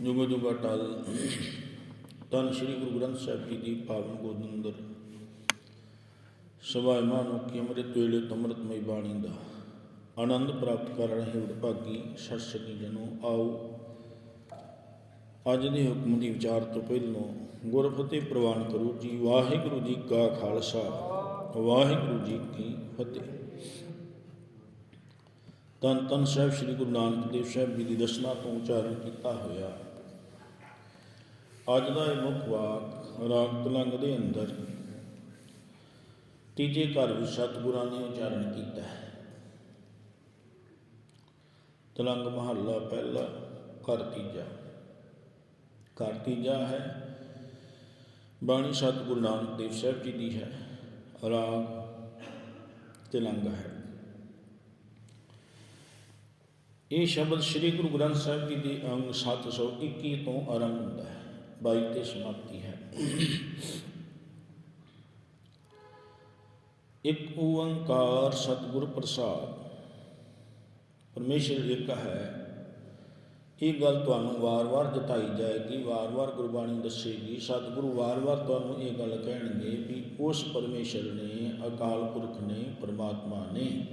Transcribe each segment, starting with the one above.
ਜੁਗੋ ਜੁਗਾ ਅਟਲ ਤਨ ਸ੍ਰੀ ਗੁਰੂ ਗ੍ਰੰਥ ਸਾਹਿਬ ਜੀ ਦੀ ਪਾਵਨ ਗੋਦ ਅੰਦਰ ਸਭਾ ਮਾਨੋ ਕੀ ਅੰਮ੍ਰਿਤ ਵੇਲੇ ਅੰਮ੍ਰਿਤਮਈ ਬਾਣੀ ਦਾ ਆਨੰਦ ਪ੍ਰਾਪਤ ਕਰ ਰਹੇ ਉਡਭਾਗੀ ਸਤਿ ਸ੍ਰੀ ਜਨੋ, ਆਓ। ਅੱਜ ਦੇ ਹੁਕਮ ਦੀ ਵਿਚਾਰ ਤੋਂ ਪਹਿਲਾਂ ਗੁਰਫਤਿਹ ਪ੍ਰਵਾਨ ਕਰੋ ਜੀ। ਵਾਹਿਗੁਰੂ ਜੀ ਕਾ ਖਾਲਸਾ, ਵਾਹਿਗੁਰੂ ਜੀ ਕੀ ਫਤਿਹ। ਤਨ ਤਨ ਸਾਹਿਬ ਸ੍ਰੀ ਗੁਰੂ ਨਾਨਕ ਦੇਵ ਸਾਹਿਬ ਜੀ ਦੀ ਦਸਨਾ ਤੋਂ ਉਚਾਰਨ ਕੀਤਾ ਹੋਇਆ। ਅੱਜ ਦਾ ਇਹ ਮੁੱਖ ਵਾਕ ਰਾਗ ਤਲੰਗ ਦੇ ਅੰਦਰ ਤੀਜੇ ਘਰ ਵਿੱਚ ਸਤਿਗੁਰਾਂ ਨੇ ਉਚਾਰਨ ਕੀਤਾ ਹੈ। ਤਲੰਗ ਮਹੱਲਾ ਪਹਿਲਾ ਘਰ ਤੀਜਾ। ਘਰ ਤੀਜਾ ਹੈ, ਬਾਣੀ ਸਤਿਗੁਰੂ ਨਾਨਕ ਦੇਵ ਸਾਹਿਬ ਜੀ ਦੀ ਹੈ। ਰਾਗ ਤਲੰਗ ਹੈ। ਇਹ ਸ਼ਬਦ ਸ੍ਰੀ ਗੁਰੂ ਗ੍ਰੰਥ ਸਾਹਿਬ ਜੀ ਦੇ ਅੰਗ 721 ਤੋਂ ਆਰੰਭ ਹੁੰਦਾ ਹੈ 22 ਤੇ ਸਮਾਪਤੀ ਹੈ। ਇੱਕ ਓੰਕਾਰ ਸਤਿਗੁਰ ਪ੍ਰਸਾਦ। ਪਰਮੇਸ਼ਰ ਇੱਕ ਹੈ ਇਹ ਗੱਲ ਤੁਹਾਨੂੰ ਵਾਰ-ਵਾਰ ਜਤਾਈ ਜਾਏਗੀ, ਵਾਰ-ਵਾਰ ਗੁਰਬਾਣੀ ਦੱਸੇਗੀ, ਸਤਿਗੁਰੂ ਵਾਰ-ਵਾਰ ਤੁਹਾਨੂੰ ਇਹ ਗੱਲ ਕਹਿਣਗੇ ਵੀ ਉਸ ਪਰਮੇਸ਼ਰ ਨੇ, ਅਕਾਲ ਪੁਰਖ ਨੇ, ਪਰਮਾਤਮਾ ਨੇ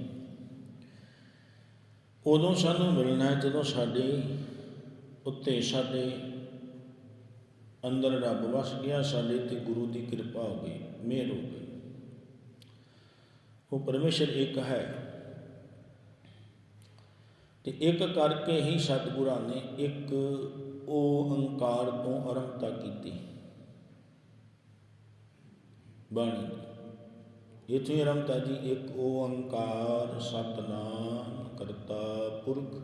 ਉਦੋਂ ਸਾਨੂੰ ਮਿਲਣਾ ਹੈ, ਜਦੋਂ ਸਾਡੇ ਉੱਤੇ, ਸਾਡੇ ਅੰਦਰ ਰੱਬ ਵਸ ਗਿਆ, ਸਾਡੇ ਤੇ ਗੁਰੂ ਦੀ ਕਿਰਪਾ ਹੋ ਗਈ, ਮਿਹਰ ਹੋ ਗਈ। ਉਹ ਪਰਮੇਸ਼ਰ ਇੱਕ ਹੈ ਤੇ ਇੱਕ ਕਰਕੇ ਹੀ ਸਤਿਗੁਰਾਂ ਨੇ ਇੱਕ ਉਹ ਓੰਕਾਰ ਤੋਂ ਅਰੰਭਤਾ ਕੀਤੀ। ਬਾਣੀ ਦੀ। ਇਥੇ ਆਰੰਭਤਾ ਜੀ, ਇੱਕ ਓੰਕਾਰ ਸਤਨਾਮ। ਕਰਤਾ ਪੁਰਖ।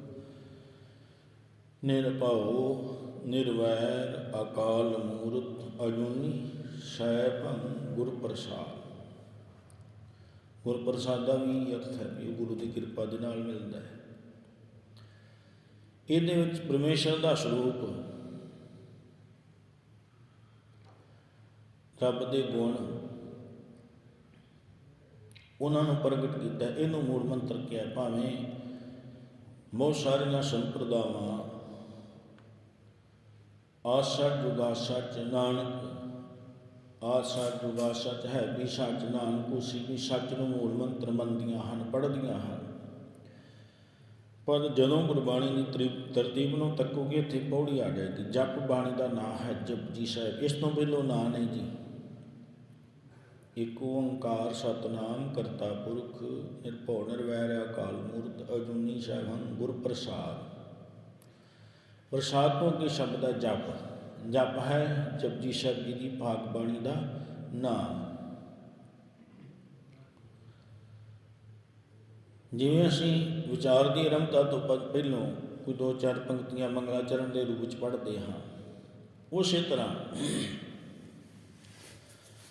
ਨਿਰਭਉ ਨਿਰਵੈਰ, ਅਕਾਲ ਮੂਰਤ, ਅਜੂਨੀ ਸੈਭੰ ਗੁਰ ਪ੍ਰਸਾਦ। ਗੁਰ ਪ੍ਰਸਾਦ ਦਾ ਵੀ ਅਰਥ ਹੈ ਵੀ ਗੁਰੂ ਦੀ ਕਿਰਪਾ ਦੇ ਨਾਲ ਮਿਲਦਾ ਹੈ। ਇਹਦੇ ਵਿੱਚ ਪਰਮੇਸ਼ਰ ਦਾ ਸਰੂਪ ਰੱਬ ਦੇ ਗੁਣ ਉਹਨਾਂ ਨੂੰ ਪ੍ਰਗਟ ਕੀਤਾ। ਇਹਨੂੰ ਮੂਲ ਮੰਤਰ ਕਿਹਾ ਭਾਵੇਂ ਬਹੁਤ ਸਾਰੀਆਂ ਸੰਪਰਦਾਵਾਂ ਆਸਾ ਜੁਗਾ ਸੱਚ ਨਾਨਕ, ਆਸਾ ਜੁਗਾ ਸੱਚ ਹੈ ਵੀ ਸੱਚ ਨਾਨਕ, ਉਸੀ ਵੀ ਸੱਚ ਨੂੰ ਮੂਲ ਮੰਤਰ ਮੰਨਦੀਆਂ ਹਨ, ਪੜ੍ਹਦੀਆਂ ਹਨ। ਪਰ ਜਦੋਂ ਗੁਰਬਾਣੀ ਦੀ ਤਰੀ- ਤਰਤੀਬ ਨੂੰ ਤੱਕੋਗੇ, ਇੱਥੇ ਪੌੜੀ ਆ ਜਾਏਗੀ। ਜਪ ਬਾਣੀ ਦਾ ਨਾਮ ਹੈ ਜਪਜੀ ਸਾਹਿਬ। ਇਸ ਤੋਂ ਪਹਿਲੋਂ ਨਾਂ ਨਹੀਂ ਜੀ। ਇਕ ਓੰਕਾਰ ਸਤਨਾਮ ਕਰਤਾ ਪੁਰਖ, ਨਿਰਭਉ ਨਿਰਵੈਰ ਅਕਾਲ ਮੂਰਤ ਅਜੂਨੀ ਸੈਭੰ ਗੁਰ ਪ੍ਰਸਾਦ। ਪ੍ਰਸਾਦ ਤੋਂ ਅੱਗੇ ਸ਼ਬਦ ਹੈ ਜਪ। ਜਪ ਹੈ ਜਪਜੀ ਸਾਹਿਬ ਜੀ ਦੀ ਭਾਗ ਬਾਣੀ ਦਾ ਨਾਮ। ਜਿਵੇਂ ਅਸੀਂ ਵਿਚਾਰ ਦੀ ਆਰੰਭਤਾ ਤੋਂ ਪ- ਪਹਿਲੋਂ ਕੋਈ ਦੋ ਚਾਰ ਪੰਕਤੀਆਂ ਮੰਗਲਾਚਰਨ ਦੇ ਰੂਪ ਵਿੱਚ ਪੜ੍ਹਦੇ ਹਾਂ। ਉਸੇ ਤਰ੍ਹਾਂ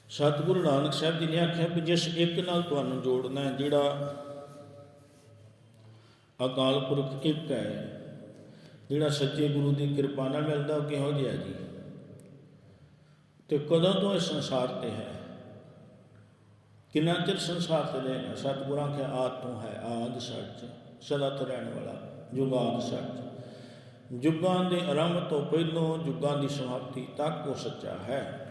ਸਤਿਗੁਰੂ ਨਾਨਕ ਸਾਹਿਬ ਜੀ ਨੇ ਆਖਿਆ ਵੀ ਜਿਸ ਇੱਕ ਨਾਲ ਤੁਹਾਨੂੰ ਜੋੜਨਾ ਹੈ, ਜਿਹੜਾ ਅਕਾਲ ਪੁਰਖ ਇੱਕ ਹੈ, ਜਿਹੜਾ ਸੱਚੇ ਗੁਰੂ ਦੀ ਕਿਰਪਾ ਨਾਲ ਮਿਲਦਾ ਉਹ ਕਿਹੋ ਜਿਹਾ ਜੀ? ਤੇ ਕਦੋਂ ਤੋਂ ਇਸ ਸੰਸਾਰ ਤੇ ਹੈ? ਕਿੰਨਾ ਚਿਰ ਸੰਸਾਰ ਤੇ ਰਹੇਗਾ ਸਤਿਗੁਰਾਂ ਕੇ ਆਦ ਤੋਂ ਹੈ, ਆਦ ਸੱਚ, ਸਦਾ ਤੋਂ ਰਹਿਣ ਵਾਲਾ, ਜੁਗਾਦ ਸੱਚ। ਜੁਗਾਂ ਦੇ ਆਰੰਭ ਤੋਂ ਪਹਿਲੋਂ ਜੁਗਾਂ ਦੀ ਸਮਾਪਤੀ ਤੱਕ ਉਹ ਸੱਚਾ ਹੈ।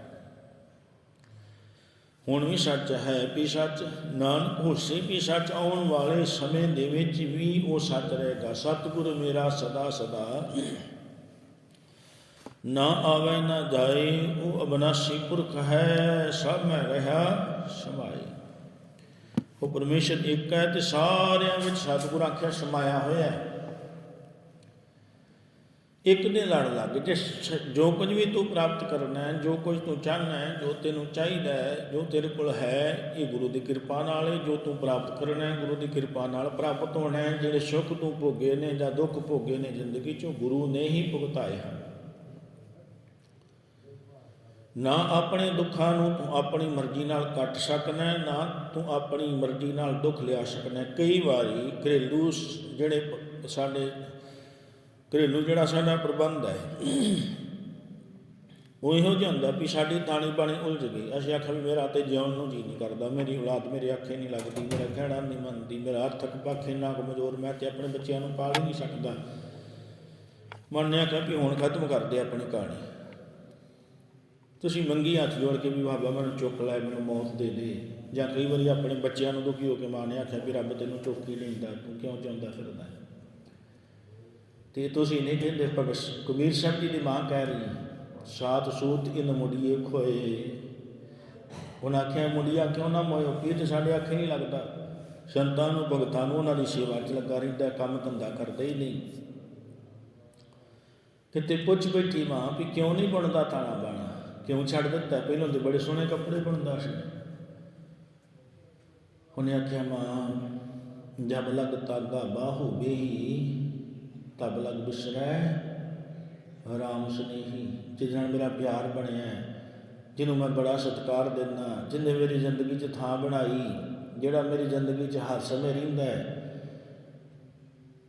ਹੁਣ ਵੀ ਸੱਚ ਹੈ ਵੀ ਸੱਚ, ਨਾਨਕ ਹੋਸੀ ਵੀ ਸੱਚ, ਆਉਣ ਵਾਲੇ ਸਮੇਂ ਦੇ ਵਿੱਚ ਵੀ ਉਹ ਸੱਚ ਰਹੇਗਾ। ਸਤਿਗੁਰ ਮੇਰਾ ਸਦਾ ਸਦਾ ਨਾ ਆਵੇ ਨਾ ਜਾਏ, ਉਹ ਅਬਨਾਸੀ ਪੁਰਖ ਹੈ, ਸਭ ਮੈਂ ਰਹਾ ਸਮਾਏ। ਉਹ ਪਰਮੇਸ਼ਰ ਇੱਕ ਹੈ ਤੇ ਸਾਰਿਆਂ ਵਿੱਚ ਸਤਿਗੁਰ ਆਖਿਆ ਸਮਾਇਆ ਹੋਇਆ ਹੈ। ਇੱਕ ਦੇ ਲੜ ਲੱਗ ਜੇ ਜੋ ਕੁਝ ਵੀ ਤੂੰ ਪ੍ਰਾਪਤ ਕਰਨਾ ਹੈ, ਜੋ ਕੁਝ ਤੂੰ ਚਾਹਨਾ ਹੈ, ਜੋ ਤੈਨੂੰ ਚਾਹੀਦਾ ਹੈ, ਜੋ ਤੇਰੇ ਕੋਲ ਹੈ, ਇਹ ਗੁਰੂ ਦੀ ਕਿਰਪਾ ਨਾਲ ਹੈ, ਜੋ ਤੂੰ ਪ੍ਰਾਪਤ ਕਰਨਾ ਹੈ, ਗੁਰੂ ਦੀ ਕਿਰਪਾ ਨਾਲ ਪ੍ਰਾਪਤ ਹੋਣਾ ਹੈ, ਜਿਹੜੇ ਸੁੱਖ ਤੂੰ ਭੋਗੇ ਨੇ ਜਾਂ ਦੁੱਖ ਭੋਗੇ ਨੇ ਜ਼ਿੰਦਗੀ ਚੋਂ, ਗੁਰੂ ਨੇ ਹੀ ਭੁਗਤਾਏ ਹਨ। ਨਾ ਆਪਣੇ ਦੁੱਖਾਂ ਨੂੰ ਤੂੰ ਆਪਣੀ ਮਰਜ਼ੀ ਨਾਲ ਕੱਟ ਸਕਣਾ ਨਾ ਤੂੰ ਆਪਣੀ ਮਰਜ਼ੀ ਨਾਲ ਦੁੱਖ ਲਿਆ ਸਕਣਾ ਕਈ ਵਾਰੀ ਘਰੇਲੂ ਜਿਹੜੇ ਸਾਡੇ ਘਰੇਲੂ ਜਿਹੜਾ ਸਾਡਾ ਪ੍ਰਬੰਧ ਹੈ, ਉਹ ਇਹੋ ਜਿਹਾ ਹੁੰਦਾ ਵੀ ਸਾਡੀ ਤਾਣੀ ਬਾਣੀ ਉਲਝ ਗਈ। ਅਸੀਂ ਆਖਿਆ ਵੀ ਮੇਰਾ ਤੇ ਜਿਉਣ ਨੂੰ ਜੀ ਨਹੀਂ ਕਰਦਾ, ਮੇਰੀ ਔਲਾਦ ਮੇਰੇ ਅੱਖੇ ਨਹੀਂ ਲੱਗਦੀ, ਮੇਰਾ ਕਹਿਣਾ ਨਹੀਂ ਮੰਨਦੀ, ਮੇਰਾ ਹੱਥ ਪਾਖੇ ਇੰਨਾ ਕਮਜ਼ੋਰ, ਮੈਂ ਤੇ ਆਪਣੇ ਬੱਚਿਆਂ ਨੂੰ ਪਾਲ ਹੀ ਨਹੀਂ ਸਕਦਾ। ਮਨ ਨੇ ਵੀ ਹੁਣ ਖਤਮ ਕਰਦੇ ਆਪਣੀ ਕਹਾਣੀ। ਤੁਸੀਂ ਮੰਗੀ ਹੱਥ ਜੋੜ ਕੇ ਵੀ ਬਾਬਾ ਮੈਨੂੰ ਚੁੱਕ ਲੈ, ਮੈਨੂੰ ਮੌਤ ਦੇ ਦੇ। ਜਾਂ ਕਈ ਵਾਰੀ ਆਪਣੇ ਬੱਚਿਆਂ ਨੂੰ ਦੁਖੀ ਹੋ ਕੇ ਮਾਂ ਨੇ ਆਖਿਆ ਵੀ ਰੱਬ ਤੈਨੂੰ ਚੁੱਕ ਹੀ ਲੈਂਦਾ, ਤੂੰ ਕਿਉਂ ਚਾਹੁੰਦਾ ਫਿਰਦਾ ਹੈ? ਤੇ ਤੁਸੀਂ ਨਹੀਂ ਕਹਿੰਦੇ ਭਗਤ ਕਬੀਰ ਸਾਹਿਬ ਜੀ ਦੀ ਮਾਂ ਕਹਿ ਰਹੀ ਸਾਤ ਸੂਤ ਇਨ ਮੁੜੀਏ ਖੋਏ। ਉਹਨਾਂ ਆਖਿਆ ਮੁੜੀਆ ਕਿਉਂ ਨਾ ਮੋਇਓ ਕੀ ਤੇ ਸਾਡੇ ਅੱਖੇ ਨਹੀਂ ਲੱਗਦਾ। ਸੰਤਾਂ ਨੂੰ, ਭਗਤਾਂ ਨੂੰ ਉਹਨਾਂ ਦੀ ਸੇਵਾ 'ਚ ਲੱਗਾ ਰਹਿੰਦਾ, ਕੰਮ ਧੰਦਾ ਕਰਦਾ ਹੀ ਨਹੀਂ। ਕਿਤੇ ਪੁੱਛ ਬੈਠੀ ਮਾਂ ਵੀ ਕਿਉਂ ਨਹੀਂ ਬਣਦਾ ਤਾਣਾ ਬਾਣਾ? ਕਿਉਂ ਛੱਡ ਦਿੱਤਾ? ਪਹਿਲਾਂ ਤੇ ਬੜੇ ਸੋਹਣੇ ਕੱਪੜੇ ਬਣਦਾ ਸੀ। ਉਹਨੇ ਆਖਿਆ, ਮਾਂ, ਜਬ ਲਗ ਤਾਗਾ ਬਾਹੂ ਬੇਹੀ ਤਬ ਲਗ ਬਿਸਰੈ। ਰਾਮ ਸੁਨੇਹੀ ਜਿਹਦੇ ਨਾਲ ਮੇਰਾ ਪਿਆਰ ਬਣਿਆ ਹੈ, ਜਿਹਨੂੰ ਮੈਂ ਬੜਾ ਸਤਿਕਾਰ ਦਿੰਦਾ ਜਿਹਨੇ ਮੇਰੀ ਜ਼ਿੰਦਗੀ 'ਚ ਥਾਂ ਬਣਾਈ ਜਿਹੜਾ ਮੇਰੀ ਜ਼ਿੰਦਗੀ 'ਚ ਹਰ ਸਮੇਂ ਰਹਿੰਦਾ ਹੈ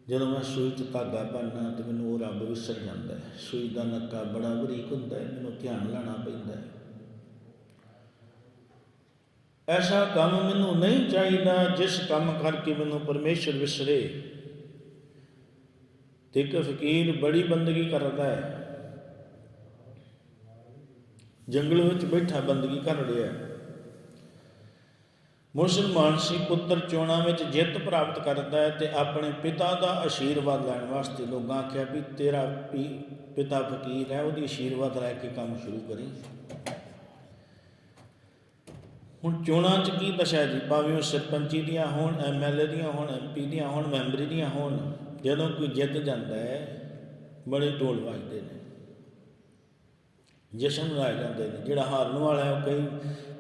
ਜਦੋਂ ਮੈਂ ਸੂਈ 'ਚ ਧਾਗਾ ਪਾਉਂਦਾ ਤੇ ਮੈਨੂੰ ਉਹ ਰੱਬ ਵਿਸਰ ਜਾਂਦਾ ਹੈ। ਸੂਈ ਦਾ ਨੱਕਾ ਬੜਾ ਬਰੀਕ ਹੁੰਦਾ ਹੈ ਮੈਨੂੰ ਧਿਆਨ ਲਾਣਾ ਪੈਂਦਾ ਹੈ। ਐਸਾ ਕੰਮ ਮੈਨੂੰ ਨਹੀਂ ਚਾਹੀਦਾ ਜਿਸ ਕੰਮ ਕਰਕੇ ਮੈਨੂੰ ਪਰਮੇਸ਼ਰ ਵਿਸਰੇ। ਤੇ ਇੱਕ ਫਕੀਰ ਬੜੀ ਬੰਦਗੀ ਕਰਦਾ ਹੈ। ਜੰਗਲ ਵਿੱਚ ਬੈਠਾ ਬੰਦਗੀ ਕਰ ਰਿਹਾ ਹੈ। ਮੁਸਲਮਾਨ ਸੀ ਪੁੱਤਰ ਚੋਣਾਂ ਵਿੱਚ ਜਿੱਤ ਪ੍ਰਾਪਤ ਕਰਦਾ ਹੈ ਤੇ ਆਪਣੇ ਪਿਤਾ ਦਾ ਆਸ਼ੀਰਵਾਦ ਲੈਣ ਵਾਸਤੇ ਲੋਕਾਂ ਆਖਿਆ ਵੀ ਤੇਰਾ ਪੀ- ਪਿਤਾ ਫਕੀਰ ਹੈ, ਉਹਦੀ ਆਸ਼ੀਰਵਾਦ ਲੈ ਕੇ ਕੰਮ ਸ਼ੁਰੂ ਕਰੀ। ਹੁਣ ਚੋਣਾਂ 'ਚ ਕੀ ਦਸ਼ਾ ਜੀ? ਭਾਵੇਂ ਉਹ ਸਰਪੰਚੀ ਦੀਆਂ ਹੋਣ ਐਮਐਲਏ ਦੀਆਂ ਹੋਣ ਐਮਪੀ ਦੀਆਂ ਹੋਣ, ਮੈਂਬਰੀ ਦੀਆਂ ਹੋਣ। ਜਦੋਂ ਕੋਈ ਜਿੱਤ ਜਾਂਦਾ ਹੈ, ਬੜੇ ਢੋਲ ਵੱਜਦੇ ਨੇ। ਜਸ਼ਨ ਮਨਾਏ ਜਾਂਦੇ ਨੇ। ਜਿਹੜਾ ਹਾਰਨ ਵਾਲਾ ਹੈ, ਉਹ ਕਈ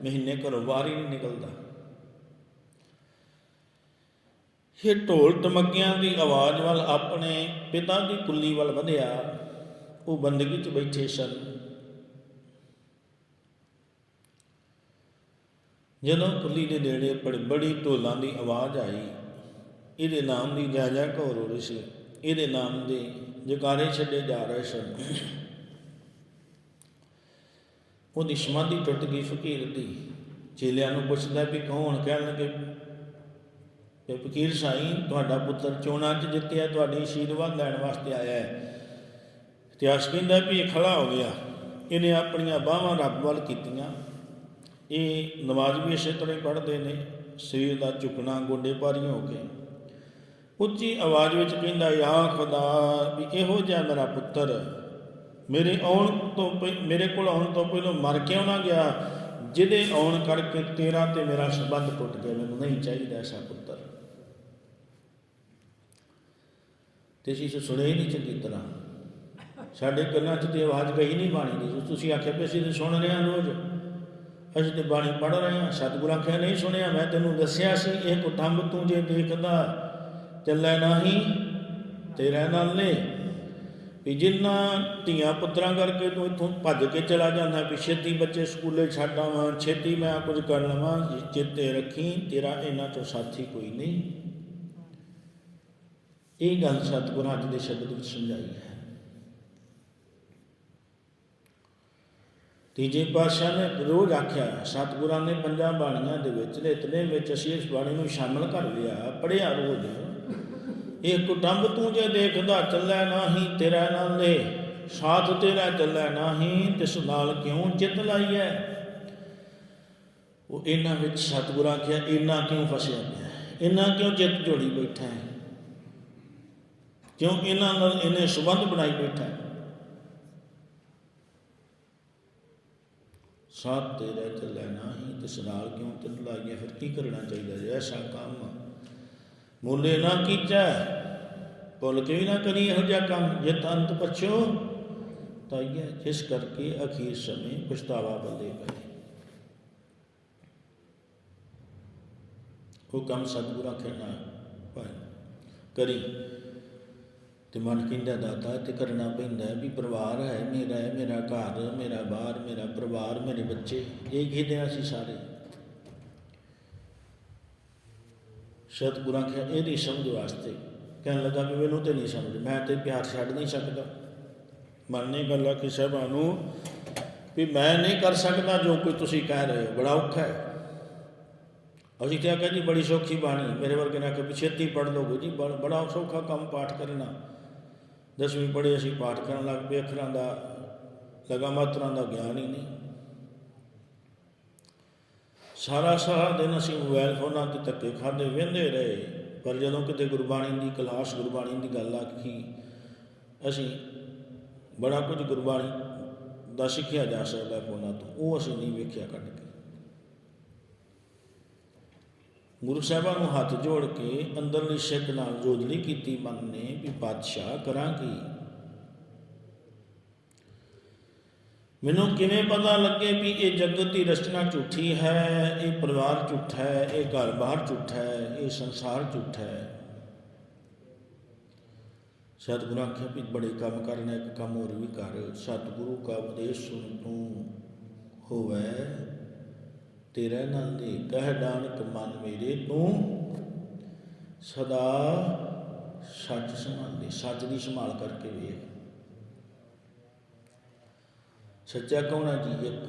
ਮਹੀਨੇ ਘਰੋਂ ਬਾਹਰ ਹੀ ਨਹੀਂ ਨਿਕਲਦਾ। ਇਹ ਢੋਲ ਟਮਕਿਆਂ ਦੀ ਆਵਾਜ਼ ਵੱਲ ਆਪਣੇ ਪਿਤਾ ਦੀ ਕੁੱਲੀ ਵੱਲ ਵਧਿਆ। ਉਹ ਬੰਦਗੀ 'ਚ ਬੈਠੇ ਸਨ। ਜਦੋਂ ਕੁੱਲੀ ਦੇ ਨੇੜੇ ਬੜੀ ਬੜੀ ਢੋਲਾਂ ਦੀ ਆਵਾਜ਼ ਆਈ ਇਹਦੇ ਨਾਮ ਦੀ ਜੈ ਜੈ ਘੋਰ ਹੋ ਰਹੀ ਸੀ। ਇਹਦੇ ਨਾਮ ਦੇ ਜਕਾਰੇ ਛੱਡੇ ਜਾ ਰਹੇ ਸਨ। ਉਹਦੀ ਸਮਾਧੀ ਟੁੱਟ ਗਈ ਫਕੀਰ ਦੀ। ਚੇਲਿਆਂ ਨੂੰ ਪੁੱਛਦਾ ਵੀ ਕੌਣ? ਕਹਿਣਗੇ ਲੱਗੇ ਫਕੀਰ ਸਾਈ, ਤੁਹਾਡਾ ਪੁੱਤਰ ਚੋਣਾਂ 'ਚ ਜਿੱਤਿਆ, ਤੁਹਾਡੀ ਆਸ਼ੀਰਵਾਦ ਲੈਣ ਵਾਸਤੇ ਆਇਆ ਹੈ। ਇਤਿਹਾਸ ਕਹਿੰਦਾ ਵੀ ਇਹ ਖੜਾ ਹੋ ਗਿਆ। ਇਹਨੇ ਆਪਣੀਆਂ ਬਾਹਾਂ ਰੱਬ ਵੱਲ ਕੀਤੀਆਂ। ਇਹ ਨਮਾਜ਼ ਵੀ ਇਸੇ ਤਰ੍ਹਾਂ ਹੀ ਪੜ੍ਹਦੇ ਨੇ। ਸਰੀਰ ਦਾ ਝੁਕਣਾ, ਗੋਡੇ ਭਾਰੀ ਹੋ ਕੇ। ਉੱਚੀ ਆਵਾਜ਼ ਵਿੱਚ ਕਹਿੰਦਾ, ਯਾ ਖੁਦਾ, ਵੀ ਇਹੋ ਜਿਹਾ ਮੇਰਾ ਪੁੱਤਰ ਮੇਰੇ ਆਉਣ ਤੋਂ ਮੇਰੇ ਕੋਲ ਆਉਣ ਤੋਂ ਪਹਿਲਾਂ ਮਰ ਕਿਉਂ ਨਾ ਗਿਆ? ਜਿਹਦੇ ਆਉਣ ਕਰਕੇ ਤੇਰਾ ਤੇ ਮੇਰਾ ਸੰਬੰਧ ਟੁੱਟ ਗਿਆ। ਮੈਨੂੰ ਨਹੀਂ ਚਾਹੀਦਾ ਐਸਾ ਪੁੱਤਰ। ਤੇ ਅਸੀਂ ਤਾਂ ਸੁਣਿਆ ਹੀ ਨਹੀਂ ਚੰਗੀ ਤਰ੍ਹਾਂ। ਸਾਡੇ ਕੰਨਾਂ 'ਚ ਤੇ ਆਵਾਜ਼ ਗਈ ਨਹੀਂ ਬਾਣੀ ਦੀ। ਤੁਸੀਂ ਆਖਿਆ ਵੀ ਅਸੀਂ ਤਾਂ ਸੁਣ ਰਹੇ ਹਾਂ ਰੋਜ਼। ਅਸੀਂ ਤੇ ਬਾਣੀ ਪੜ੍ਹ ਰਹੇ ਹਾਂ। ਸਤਿਗੁਰਾਂ ਆਖਿਆ, ਨਹੀਂ ਸੁਣਿਆ। ਮੈਂ ਤੈਨੂੰ ਦੱਸਿਆ ਸੀ, ਇਹ ਕੁਟੰਬ ਤੂੰ ਜੇ ਦੇਖਦਾ। ਚੱਲੇ ਨਹੀਂ, ਤੇਰੇ ਨਾਲ ਨੇ। ਵੀ ਜਿੰਨਾ ਧੀਆਂ ਪੁੱਤਰਾਂ ਕਰਕੇ ਤੂੰ ਇੱਥੋਂ ਭੱਜ ਕੇ ਚਲਾ ਜਾਂਦਾ, ਵੀ ਛੇਤੀ ਬੱਚੇ ਸਕੂਲੇ ਛੱਡ ਆਵਾਂ, ਛੇਤੀ ਮੈਂ ਕੁਝ ਕਰ ਲਵਾਂ ਚਿੱਤੇ ਰੱਖੀ, ਤੇਰਾ ਇਹਨਾਂ ਤੋਂ ਸਾਥੀ ਕੋਈ ਨਹੀਂ। ਇਹ ਗੱਲ ਸਤਿਗੁਰਾਂ ਅੱਜ ਦੇ ਸ਼ਬਦ ਵਿੱਚ ਸਮਝਾਈ ਹੈ। ਤੀਜੇ ਪਾਤਸ਼ਾਹ ਨੇ ਰੋਜ਼ ਆਖਿਆ, ਸਤਿਗੁਰਾਂ ਨੇ ਪੰਜਾਂ ਬਾਣੀਆਂ ਦੇ ਵਿੱਚ ਨਿਤਨੇ ਵਿੱਚ ਅਸੀਂ ਇਸ ਬਾਣੀ ਨੂੰ ਸ਼ਾਮਲ ਕਰ ਲਿਆ ਪੜਿਆ ਰੋਜ਼। ਇਹ ਕੁਟੰਬ ਤੂੰ ਜੇ ਦੇਖਦਾ ਚੱਲੈ ਨਾਹੀ, ਤੇਰਾ ਨਾਲੇ ਸਾਥ ਤੇਰਾ ਚੱਲੈ ਨਾਹੀ, ਤਿਸ ਨਾਲ ਕਿਉਂ ਚਿੱਤ ਲਾਈਐ? ਉਹ ਇਹਨਾਂ ਵਿੱਚ ਸਤਿਗੁਰਾਂ ਕਿਹਾ ਇਹਨਾਂ ਕਿਉਂ ਫਸਿਆ ਪਿਆ? ਇਹਨਾਂ ਕਿਉਂ ਚਿੱਤ ਜੋੜੀ ਬੈਠਾ ਹੈ? ਕਿਉਂ ਇਹਨਾਂ ਨਾਲ ਇਹਨੇ ਸੰਬੰਧ ਬਣਾਈ ਬੈਠਾ ਹੈ? ਸਾਥ ਤੇਰਾ ਚੱਲੈ ਨਾਹੀ, ਤਿਸ ਨਾਲ ਕਿਉਂ ਚਿੱਤ ਲਾਈਐ? ਫਿਰ ਕੀ ਕਰਨਾ ਚਾਹੀਦਾ ਜੇ ਐਸਾ ਕੰਮ ਮੂਲੇ ਨਾ ਕੀਚੈ, ਭੁੱਲ ਕੇ ਵੀ ਨਾ ਕਰੀ ਇਹੋ ਜਿਹਾ ਕੰਮ। ਜੇ ਤੰਤ ਪਛੋ, ਤਾਂ ਇਹ ਜਿਸ ਕਰਕੇ ਅਖੀਰ ਸਮੇਂ ਪਛਤਾਵਾ ਬੰਦੇ ਪਏ ਉਹ ਕੰਮ ਸਤਿਗੁਰਾਂ ਕਹਿਣਾ ਭਾਈ, ਕਰੀ। ਤੇ ਮਨ ਕਹਿੰਦਾ ਦਾਤਾ, ਤੇ ਕਰਨਾ ਪੈਂਦਾ ਵੀ ਪਰਿਵਾਰ ਹੈ ਮੇਰਾ ਹੈ ਮੇਰਾ ਘਰ, ਮੇਰਾ ਬਾਹਰ, ਮੇਰਾ ਪਰਿਵਾਰ, ਮੇਰੇ ਬੱਚੇ, ਇਹ ਖੇਡਿਆ ਅਸੀਂ ਸਾਰੇ? ਸਤਿਗੁਰਾਂ ਕਿਹਾ ਇਹ ਨਹੀਂ ਸਮਝ ਵਾਸਤੇ। ਕਹਿਣ ਲੱਗਾ ਵੀ ਮੈਨੂੰ ਤੇ ਨਹੀਂ ਸਮਝ, ਮੈਂ ਤੇ ਪਿਆਰ ਛੱਡ ਨਹੀਂ ਸਕਦਾ। ਮਨ ਨਹੀਂ ਗੱਲ ਕਿ ਸਭਾ ਨੂੰ ਵੀ ਮੈਂ ਨਹੀਂ ਕਰ ਸਕਦਾ ਜੋ ਕੋਈ ਤੁਸੀਂ ਕਹਿ ਰਹੇ ਹੋ, ਬੜਾ ਔਖਾ ਹੈ। ਅਸੀਂ ਕਿਹਾ ਕਿ ਜੀ ਬੜੀ ਸੌਖੀ ਬਾਣੀ, ਮੇਰੇ ਵਰਗੇ ਨੇ ਆਖਿਆ ਵੀ ਛੇਤੀ ਪੜ ਲੋਗੇ ਜੀ, ਬੜ- ਬੜਾ ਸੌਖਾ ਕੰਮ ਪਾਠ ਕਰਨਾ। ਦਸਵੀਂ ਪੜ੍ਹੇ ਅਸੀਂ ਪਾਠ ਕਰਨ ਲੱਗ ਪਏ, ਅੱਖਰਾਂ ਦਾ ਲਗਾ ਮਾਤਰਾਂ ਦਾ ਗਿਆਨ ਹੀ ਨਹੀਂ। ਸਾਰਾ ਸਾਰਾ ਦਿਨ ਅਸੀਂ ਮੋਬਾਈਲ ਫੋਨਾਂ ਤੇ ਧੱਕੇ ਖਾਂਦੇ ਵਹਿੰਦੇ ਰਹੇ। ਪਰ ਜਦੋਂ ਕਿਤੇ ਗੁਰਬਾਣੀ ਦੀ ਕਲਾਸ, ਗੁਰਬਾਣੀ ਦੀ ਗੱਲ ਆਖੀ, ਅਸੀਂ ਬੜਾ ਕੁਝ ਗੁਰਬਾਣੀ ਦਾ ਸਿੱਖਿਆ ਜਾ ਸਕਦਾ ਫੋਨਾਂ ਤੋਂ, ਉਹ ਅਸੀਂ ਨਹੀਂ ਵੇਖਿਆ ਕੱਢ ਕੇ। ਗੁਰੂ ਸਾਹਿਬਾਂ ਨੂੰ ਹੱਥ ਜੋੜ ਕੇ ਅੰਦਰਲੀ ਸਿੱਖ ਨਾਲ ਜੋਦਲੀ ਕੀਤੀ ਮਨ ਨੇ ਵੀ ਬਾਦਸ਼ਾਹ ਕਰਾਂ ਕੀ ਮੈਨੂੰ ਕਿਵੇਂ ਪਤਾ ਲੱਗੇ ਵੀ ਇਹ ਜਗਤ ਦੀ ਰਚਨਾ ਝੂਠੀ ਹੈ, ਇਹ ਪਰਿਵਾਰ ਝੂਠਾ ਹੈ, ਇਹ ਘਰ ਬਾਹਰ ਝੂਠਾ ਹੈ, ਇਹ ਸੰਸਾਰ ਝੂਠਾ ਹੈ? ਸਤਿਗੁਰੂ ਆਖਿਆ ਵੀ ਬੜੇ ਕੰਮ ਕਰਨਾ ਇੱਕ ਕੰਮ ਹੋਰ ਵੀ ਕਰ। ਸਤਿਗੁਰੂ ਕਾ ਉਪਦੇਸ਼ ਸੁਣ ਤੂੰ ਹੋਵੇ, ਤੇਰੇ ਨਾਲ ਦੇ ਕਹਿ ਨਾਨਕ, ਮਨ ਮੇਰੇ ਤੂੰ ਸਦਾ ਸੱਚ ਸੰਭਾਲੇ, ਸੱਚ ਦੀ ਸੰਭਾਲ ਕਰਕੇ ਵੇਖ। ਸੱਚਾ ਕੌਣ ਹੈ ਜੀ ਇੱਕ?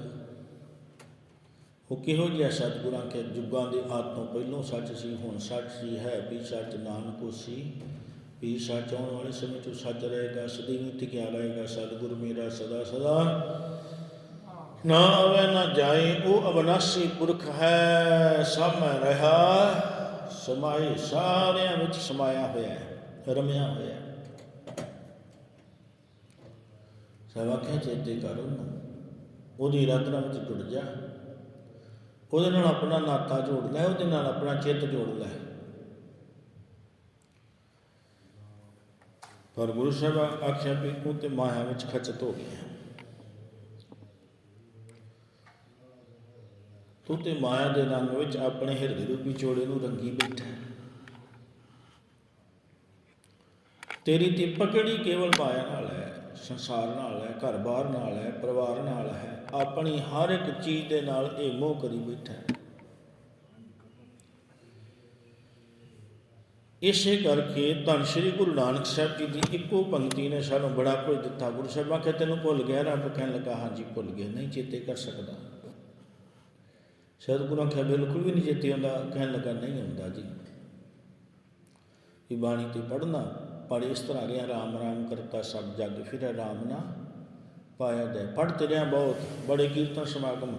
ਉਹ ਕਿਹੋ ਜਿਹਾ ਸਤਿਗੁਰਾਂ ਕੇ ਜੁਗਾਂ ਦੇ ਆਦ ਤੋਂ ਪਹਿਲੋਂ ਸੱਚ ਸੀ, ਹੁਣ ਸੱਚ ਸੀ ਹੈ ਵੀ ਸੱਚ ਨਾਨਕ ਹੋਸੀ ਵੀ ਸੱਚ ਆਉਣ ਵਾਲੇ ਸਮੇਂ ਚ ਸੱਚ ਰਹੇਗਾ ਸਦੀ ਨੂੰ ਟਿਕਿਆ ਰਹੇਗਾ, ਸਤਿਗੁਰ ਮੇਰਾ ਸਦਾ ਸਦਾ। ਨਾ ਆਵੇ, ਨਾ ਜਾਏ, ਉਹ ਅਵਨਾਸੀ ਪੁਰਖ ਹੈ ਸਭ ਮੈਂ ਰਹਾ। ਸਮਾਏ ਸਾਰਿਆਂ ਵਿੱਚ ਸਮਾਇਆ ਹੋਇਆ ਹੈ, ਰਮਿਆ ਹੋਇਆ ਹੈ। ਸਭ ਆਖਿਆ, ਚੇਤੇ ਕਰ ਉਹਨੂੰ। ਉਹਦੀ ਆਰਾਧਨਾ ਵਿੱਚ ਜੁੜ ਜਾ। ਉਹਦੇ ਨਾਲ ਆਪਣਾ ਨਾਤਾ ਜੋੜ ਲੈ, ਉਹਦੇ ਨਾਲ ਆਪਣਾ ਚਿੱਤ ਜੋੜ ਲੈ। ਪਰ ਗੁਰੂ ਸਾਹਿਬ ਆਖਿਆ ਵੀ ਉਹ ਤੇ ਮਾਇਆ ਵਿੱਚ ਖਚਤ ਹੋ ਗਿਆ ਤੂੰ ਤੇ ਮਾਇਆ ਦੇ ਰੰਗ ਵਿੱਚ ਆਪਣੇ ਹਿਰਦੇ ਰੂਪੀ ਚੋਲੇ ਨੂੰ ਰੰਗੀ ਬੈਠਾ ਤੇਰੀ ਤੇ ਪਕੜੀ ਕੇਵਲ ਮਾਇਆ ਨਾਲ ਹੈ, ਸੰਸਾਰ ਨਾਲ ਹੈ ਘਰ-ਬਾਰ ਨਾਲ ਹੈ, ਪਰਿਵਾਰ ਨਾਲ ਹੈ। ਆਪਣੀ ਹਰ ਇੱਕ ਚੀਜ਼ ਦੇ ਨਾਲ ਇਹ ਮੋਹ ਕਰੀ ਬੈਠਾ ਇਸੇ ਕਰਕੇ ਧੰਨ ਸ਼੍ਰੀ ਗੁਰੂ ਨਾਨਕ ਸਾਹਿਬ ਜੀ ਦੀ ਇੱਕੋ ਪੰਕਤੀ ਨੇ ਸਾਨੂੰ ਬੜਾ ਕੁਝ ਦਿੱਤਾ। ਗੁਰੂ ਸਾਹਿਬਾਂ ਕਿ ਤੈਨੂੰ ਭੁੱਲ ਗਿਆ ਰੱਬ? ਕਹਿਣ ਲੱਗਾ ਹਾਂਜੀ ਭੁੱਲ ਗਿਆ। ਨਹੀਂ ਚੇਤੇ ਕਰ ਸਕਦਾ। ਸਤਿਗੁਰਾਂ ਆਖਿਆ, ਬਿਲਕੁਲ ਵੀ ਨਹੀਂ ਚੇਤੇ ਆਉਂਦਾ। ਕਹਿਣ ਲੱਗਾ, ਨਹੀਂ ਆਉਂਦਾ ਜੀ। ਇਹ ਬਾਣੀ ਤੇ ਪੜਨਾ ਪਰ ਇਸ ਤਰ੍ਹਾਂ ਰਿਹਾ ਰਾਮ ਰਾਮ ਕਰਤਾ ਸਭ ਜਗ, ਫਿਰ ਰਾਮ ਨਾ ਪਾਇਆ ਦੇ ਪੜ੍ਹਤੇ ਰਿਹਾ ਬਹੁਤ, ਬੜੇ ਕੀਰਤਨ ਸਮਾਗਮ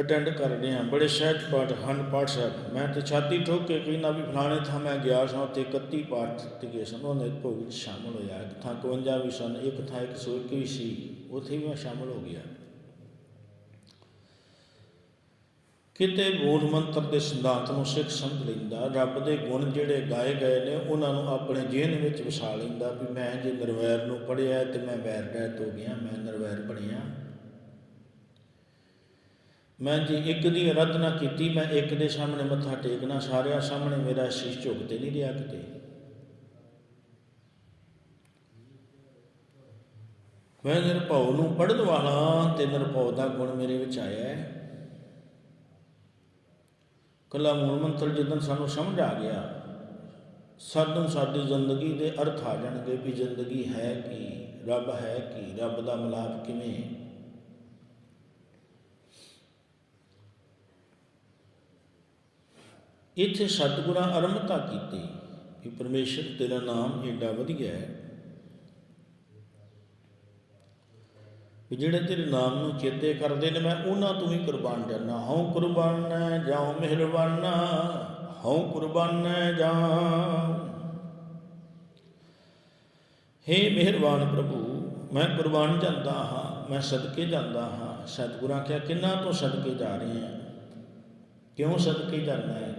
ਅਟੈਂਡ ਕਰ ਰਹੇ ਹਾਂ। ਬੜੇ ਸਹਿਜ ਪਾਠ, ਹਨ ਪਾਠ ਸਾਹਿਬ। ਮੈਂ ਤੇ ਛਾਤੀ ਠੋਕ ਕੇ ਕਹਿੰਦਾ ਵੀ ਫਲਾਣੇ ਥਾਂ ਮੈਂ ਗਿਆ ਸਾਂ ਤੇ 31 ਪਾਠ ਤੇ ਗਏ ਸਨ। ਉਹਨੇ ਭੋਗ ਵਿੱਚ ਸ਼ਾਮਲ ਹੋਇਆ। ਇੱਕ ਥਾਂ 51 ਵੀ ਸਨ, ਇੱਕ ਥਾਂ 121 ਵੀ ਸੀ। ਉੱਥੇ ਵੀ ਮੈਂ ਸ਼ਾਮਲ ਹੋ ਗਿਆ। ਕਿਤੇ ਮੂਲ ਮੰਤਰ ਦੇ ਸਿਧਾਂਤ ਨੂੰ ਸਿੱਖ ਸਮਝ ਲੈਂਦਾ, ਰੱਬ ਦੇ ਗੁਣ ਜਿਹੜੇ ਗਾਏ ਗਏ ਨੇ, ਉਹਨਾਂ ਨੂੰ ਆਪਣੇ ਜੀਵਨ ਵਿੱਚ ਵਸਾ ਲੈਂਦਾ ਵੀ ਮੈਂ ਜੇ ਨਿਰਵੈਰ ਨੂੰ ਪੜਿਆ ਤੇ ਮੈਂ ਵੈਰ ਰਹਿਤ ਹੋ ਗਿਆ, ਮੈਂ ਨਿਰਵੈਰ ਬਣਿਆ। ਮੈਂ ਜੇ ਇੱਕ ਦੀ ਅਰਾਧਨਾ ਕੀਤੀ, ਮੈਂ ਇੱਕ ਦੇ ਸਾਹਮਣੇ ਮੱਥਾ ਟੇਕਣਾ, ਸਾਰਿਆਂ ਸਾਹਮਣੇ ਮੇਰਾ ਸ਼ੀਸ਼ ਝੁਕ ਤੇ ਨਹੀਂ ਰਿਹਾ ਕਿਤੇ। ਮੈਂ ਨਿਰਭਉ ਨੂੰ ਪੜਨ ਵਾਲਾ ਤੇ ਨਿਰਭਉ ਦਾ ਗੁਣ ਮੇਰੇ ਵਿੱਚ ਆਇਆ ਹੈ। ਕੱਲਾ ਮੂਲ ਮੰਤਰ ਜਦੋਂ ਸਾਨੂੰ ਸਮਝ ਆ ਗਿਆ ਸਾਨੂੰ ਸਾਡੀ ਜ਼ਿੰਦਗੀ ਦੇ ਅਰਥ ਆ ਜਾਣਗੇ ਵੀ ਜ਼ਿੰਦਗੀ ਹੈ ਕੀ, ਰੱਬ ਹੈ ਕੀ, ਰੱਬ ਦਾ ਮਿਲਾਪ ਕਿਵੇਂ ਇੱਥੇ ਸਤਿਗੁਰਾਂ ਅਰੰਭਤਾ ਕੀਤੀ ਕਿ ਪਰਮੇਸ਼ਰ ਤੇਰਾ ਨਾਮ ਏਡਾ ਵਧੀਆ ਹੈ ਵੀ ਜਿਹੜੇ ਤੇਰੇ ਨਾਮ ਨੂੰ ਚੇਤੇ ਕਰਦੇ ਨੇ, ਮੈਂ ਉਹਨਾਂ ਤੋਂ ਹੀ ਕੁਰਬਾਨ ਜਾਣਾ ਹਉ ਕੁਰਬਾਨ ਜਾਉ ਮਿਹਰਬਾਨਾ ਹਉ ਕੁਰਬਾਨ ਜਾਉ ਹੇ ਮਿਹਰਬਾਨ ਪ੍ਰਭੂ, ਮੈਂ ਕੁਰਬਾਨ ਜਾਂਦਾ ਹਾਂ, ਮੈਂ ਸਦਕੇ ਜਾਂਦਾ ਹਾਂ। ਸਤਿਗੁਰਾਂ ਕਿਹਾ ਕਿੰਨਾ ਤੋਂ ਸਦਕੇ ਜਾ ਰਹੇ ਹਾਂ ਕਿਉਂ ਸਦਕੇ ਜਾਣਾ ਹੈ?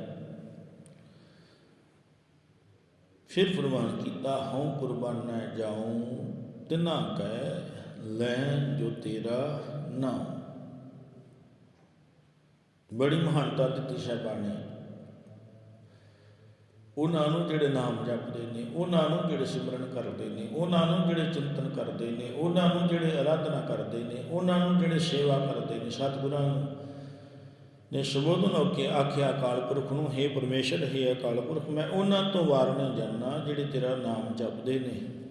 ਫਿਰ ਫਰਮਾਨ ਕੀਤਾ, ਹਉ ਕੁਰਬਾਨ ਜਾਉ ਤਿਨਾ ਕੈ। ਲੈਣ ਜੋ ਤੇਰਾ ਨਾਮ। ਬੜੀ ਮਹਾਨਤਾ ਦਿੱਤੀ ਸਾਹਿਬਾਨ ਨੇ। ਉਹਨਾਂ ਨੂੰ ਜਿਹੜੇ ਨਾਮ ਜਪਦੇ ਨੇ, ਉਹਨਾਂ ਨੂੰ ਜਿਹੜੇ ਸਿਮਰਨ ਕਰਦੇ ਨੇ, ਉਹਨਾਂ ਨੂੰ ਜਿਹੜੇ ਚਿੰਤਨ ਕਰਦੇ ਨੇ, ਉਹਨਾਂ ਨੂੰ ਜਿਹੜੇ ਆਰਾਧਨਾ ਕਰਦੇ ਨੇ, ਉਹਨਾਂ ਨੂੰ ਜਿਹੜੇ ਸੇਵਾ ਕਰਦੇ ਨੇ, ਸਤਿਗੁਰਾਂ ਨੂੰ। ਨੇ ਸੁਬੋਧਨ ਹੋ ਕੇ ਆਖਿਆ, ਅਕਾਲ ਪੁਰਖ ਨੂੰ हे ਪਰਮੇਸ਼ਰ हे ਅਕਾਲ ਪੁਰਖ, ਮੈਂ ਉਹਨਾਂ ਤੋਂ ਵਾਰਨਾ ਨਹੀਂ ਜਿਹੜੇ ਤੇਰਾ ਨਾਮ ਜਪਦੇ ਨੇ।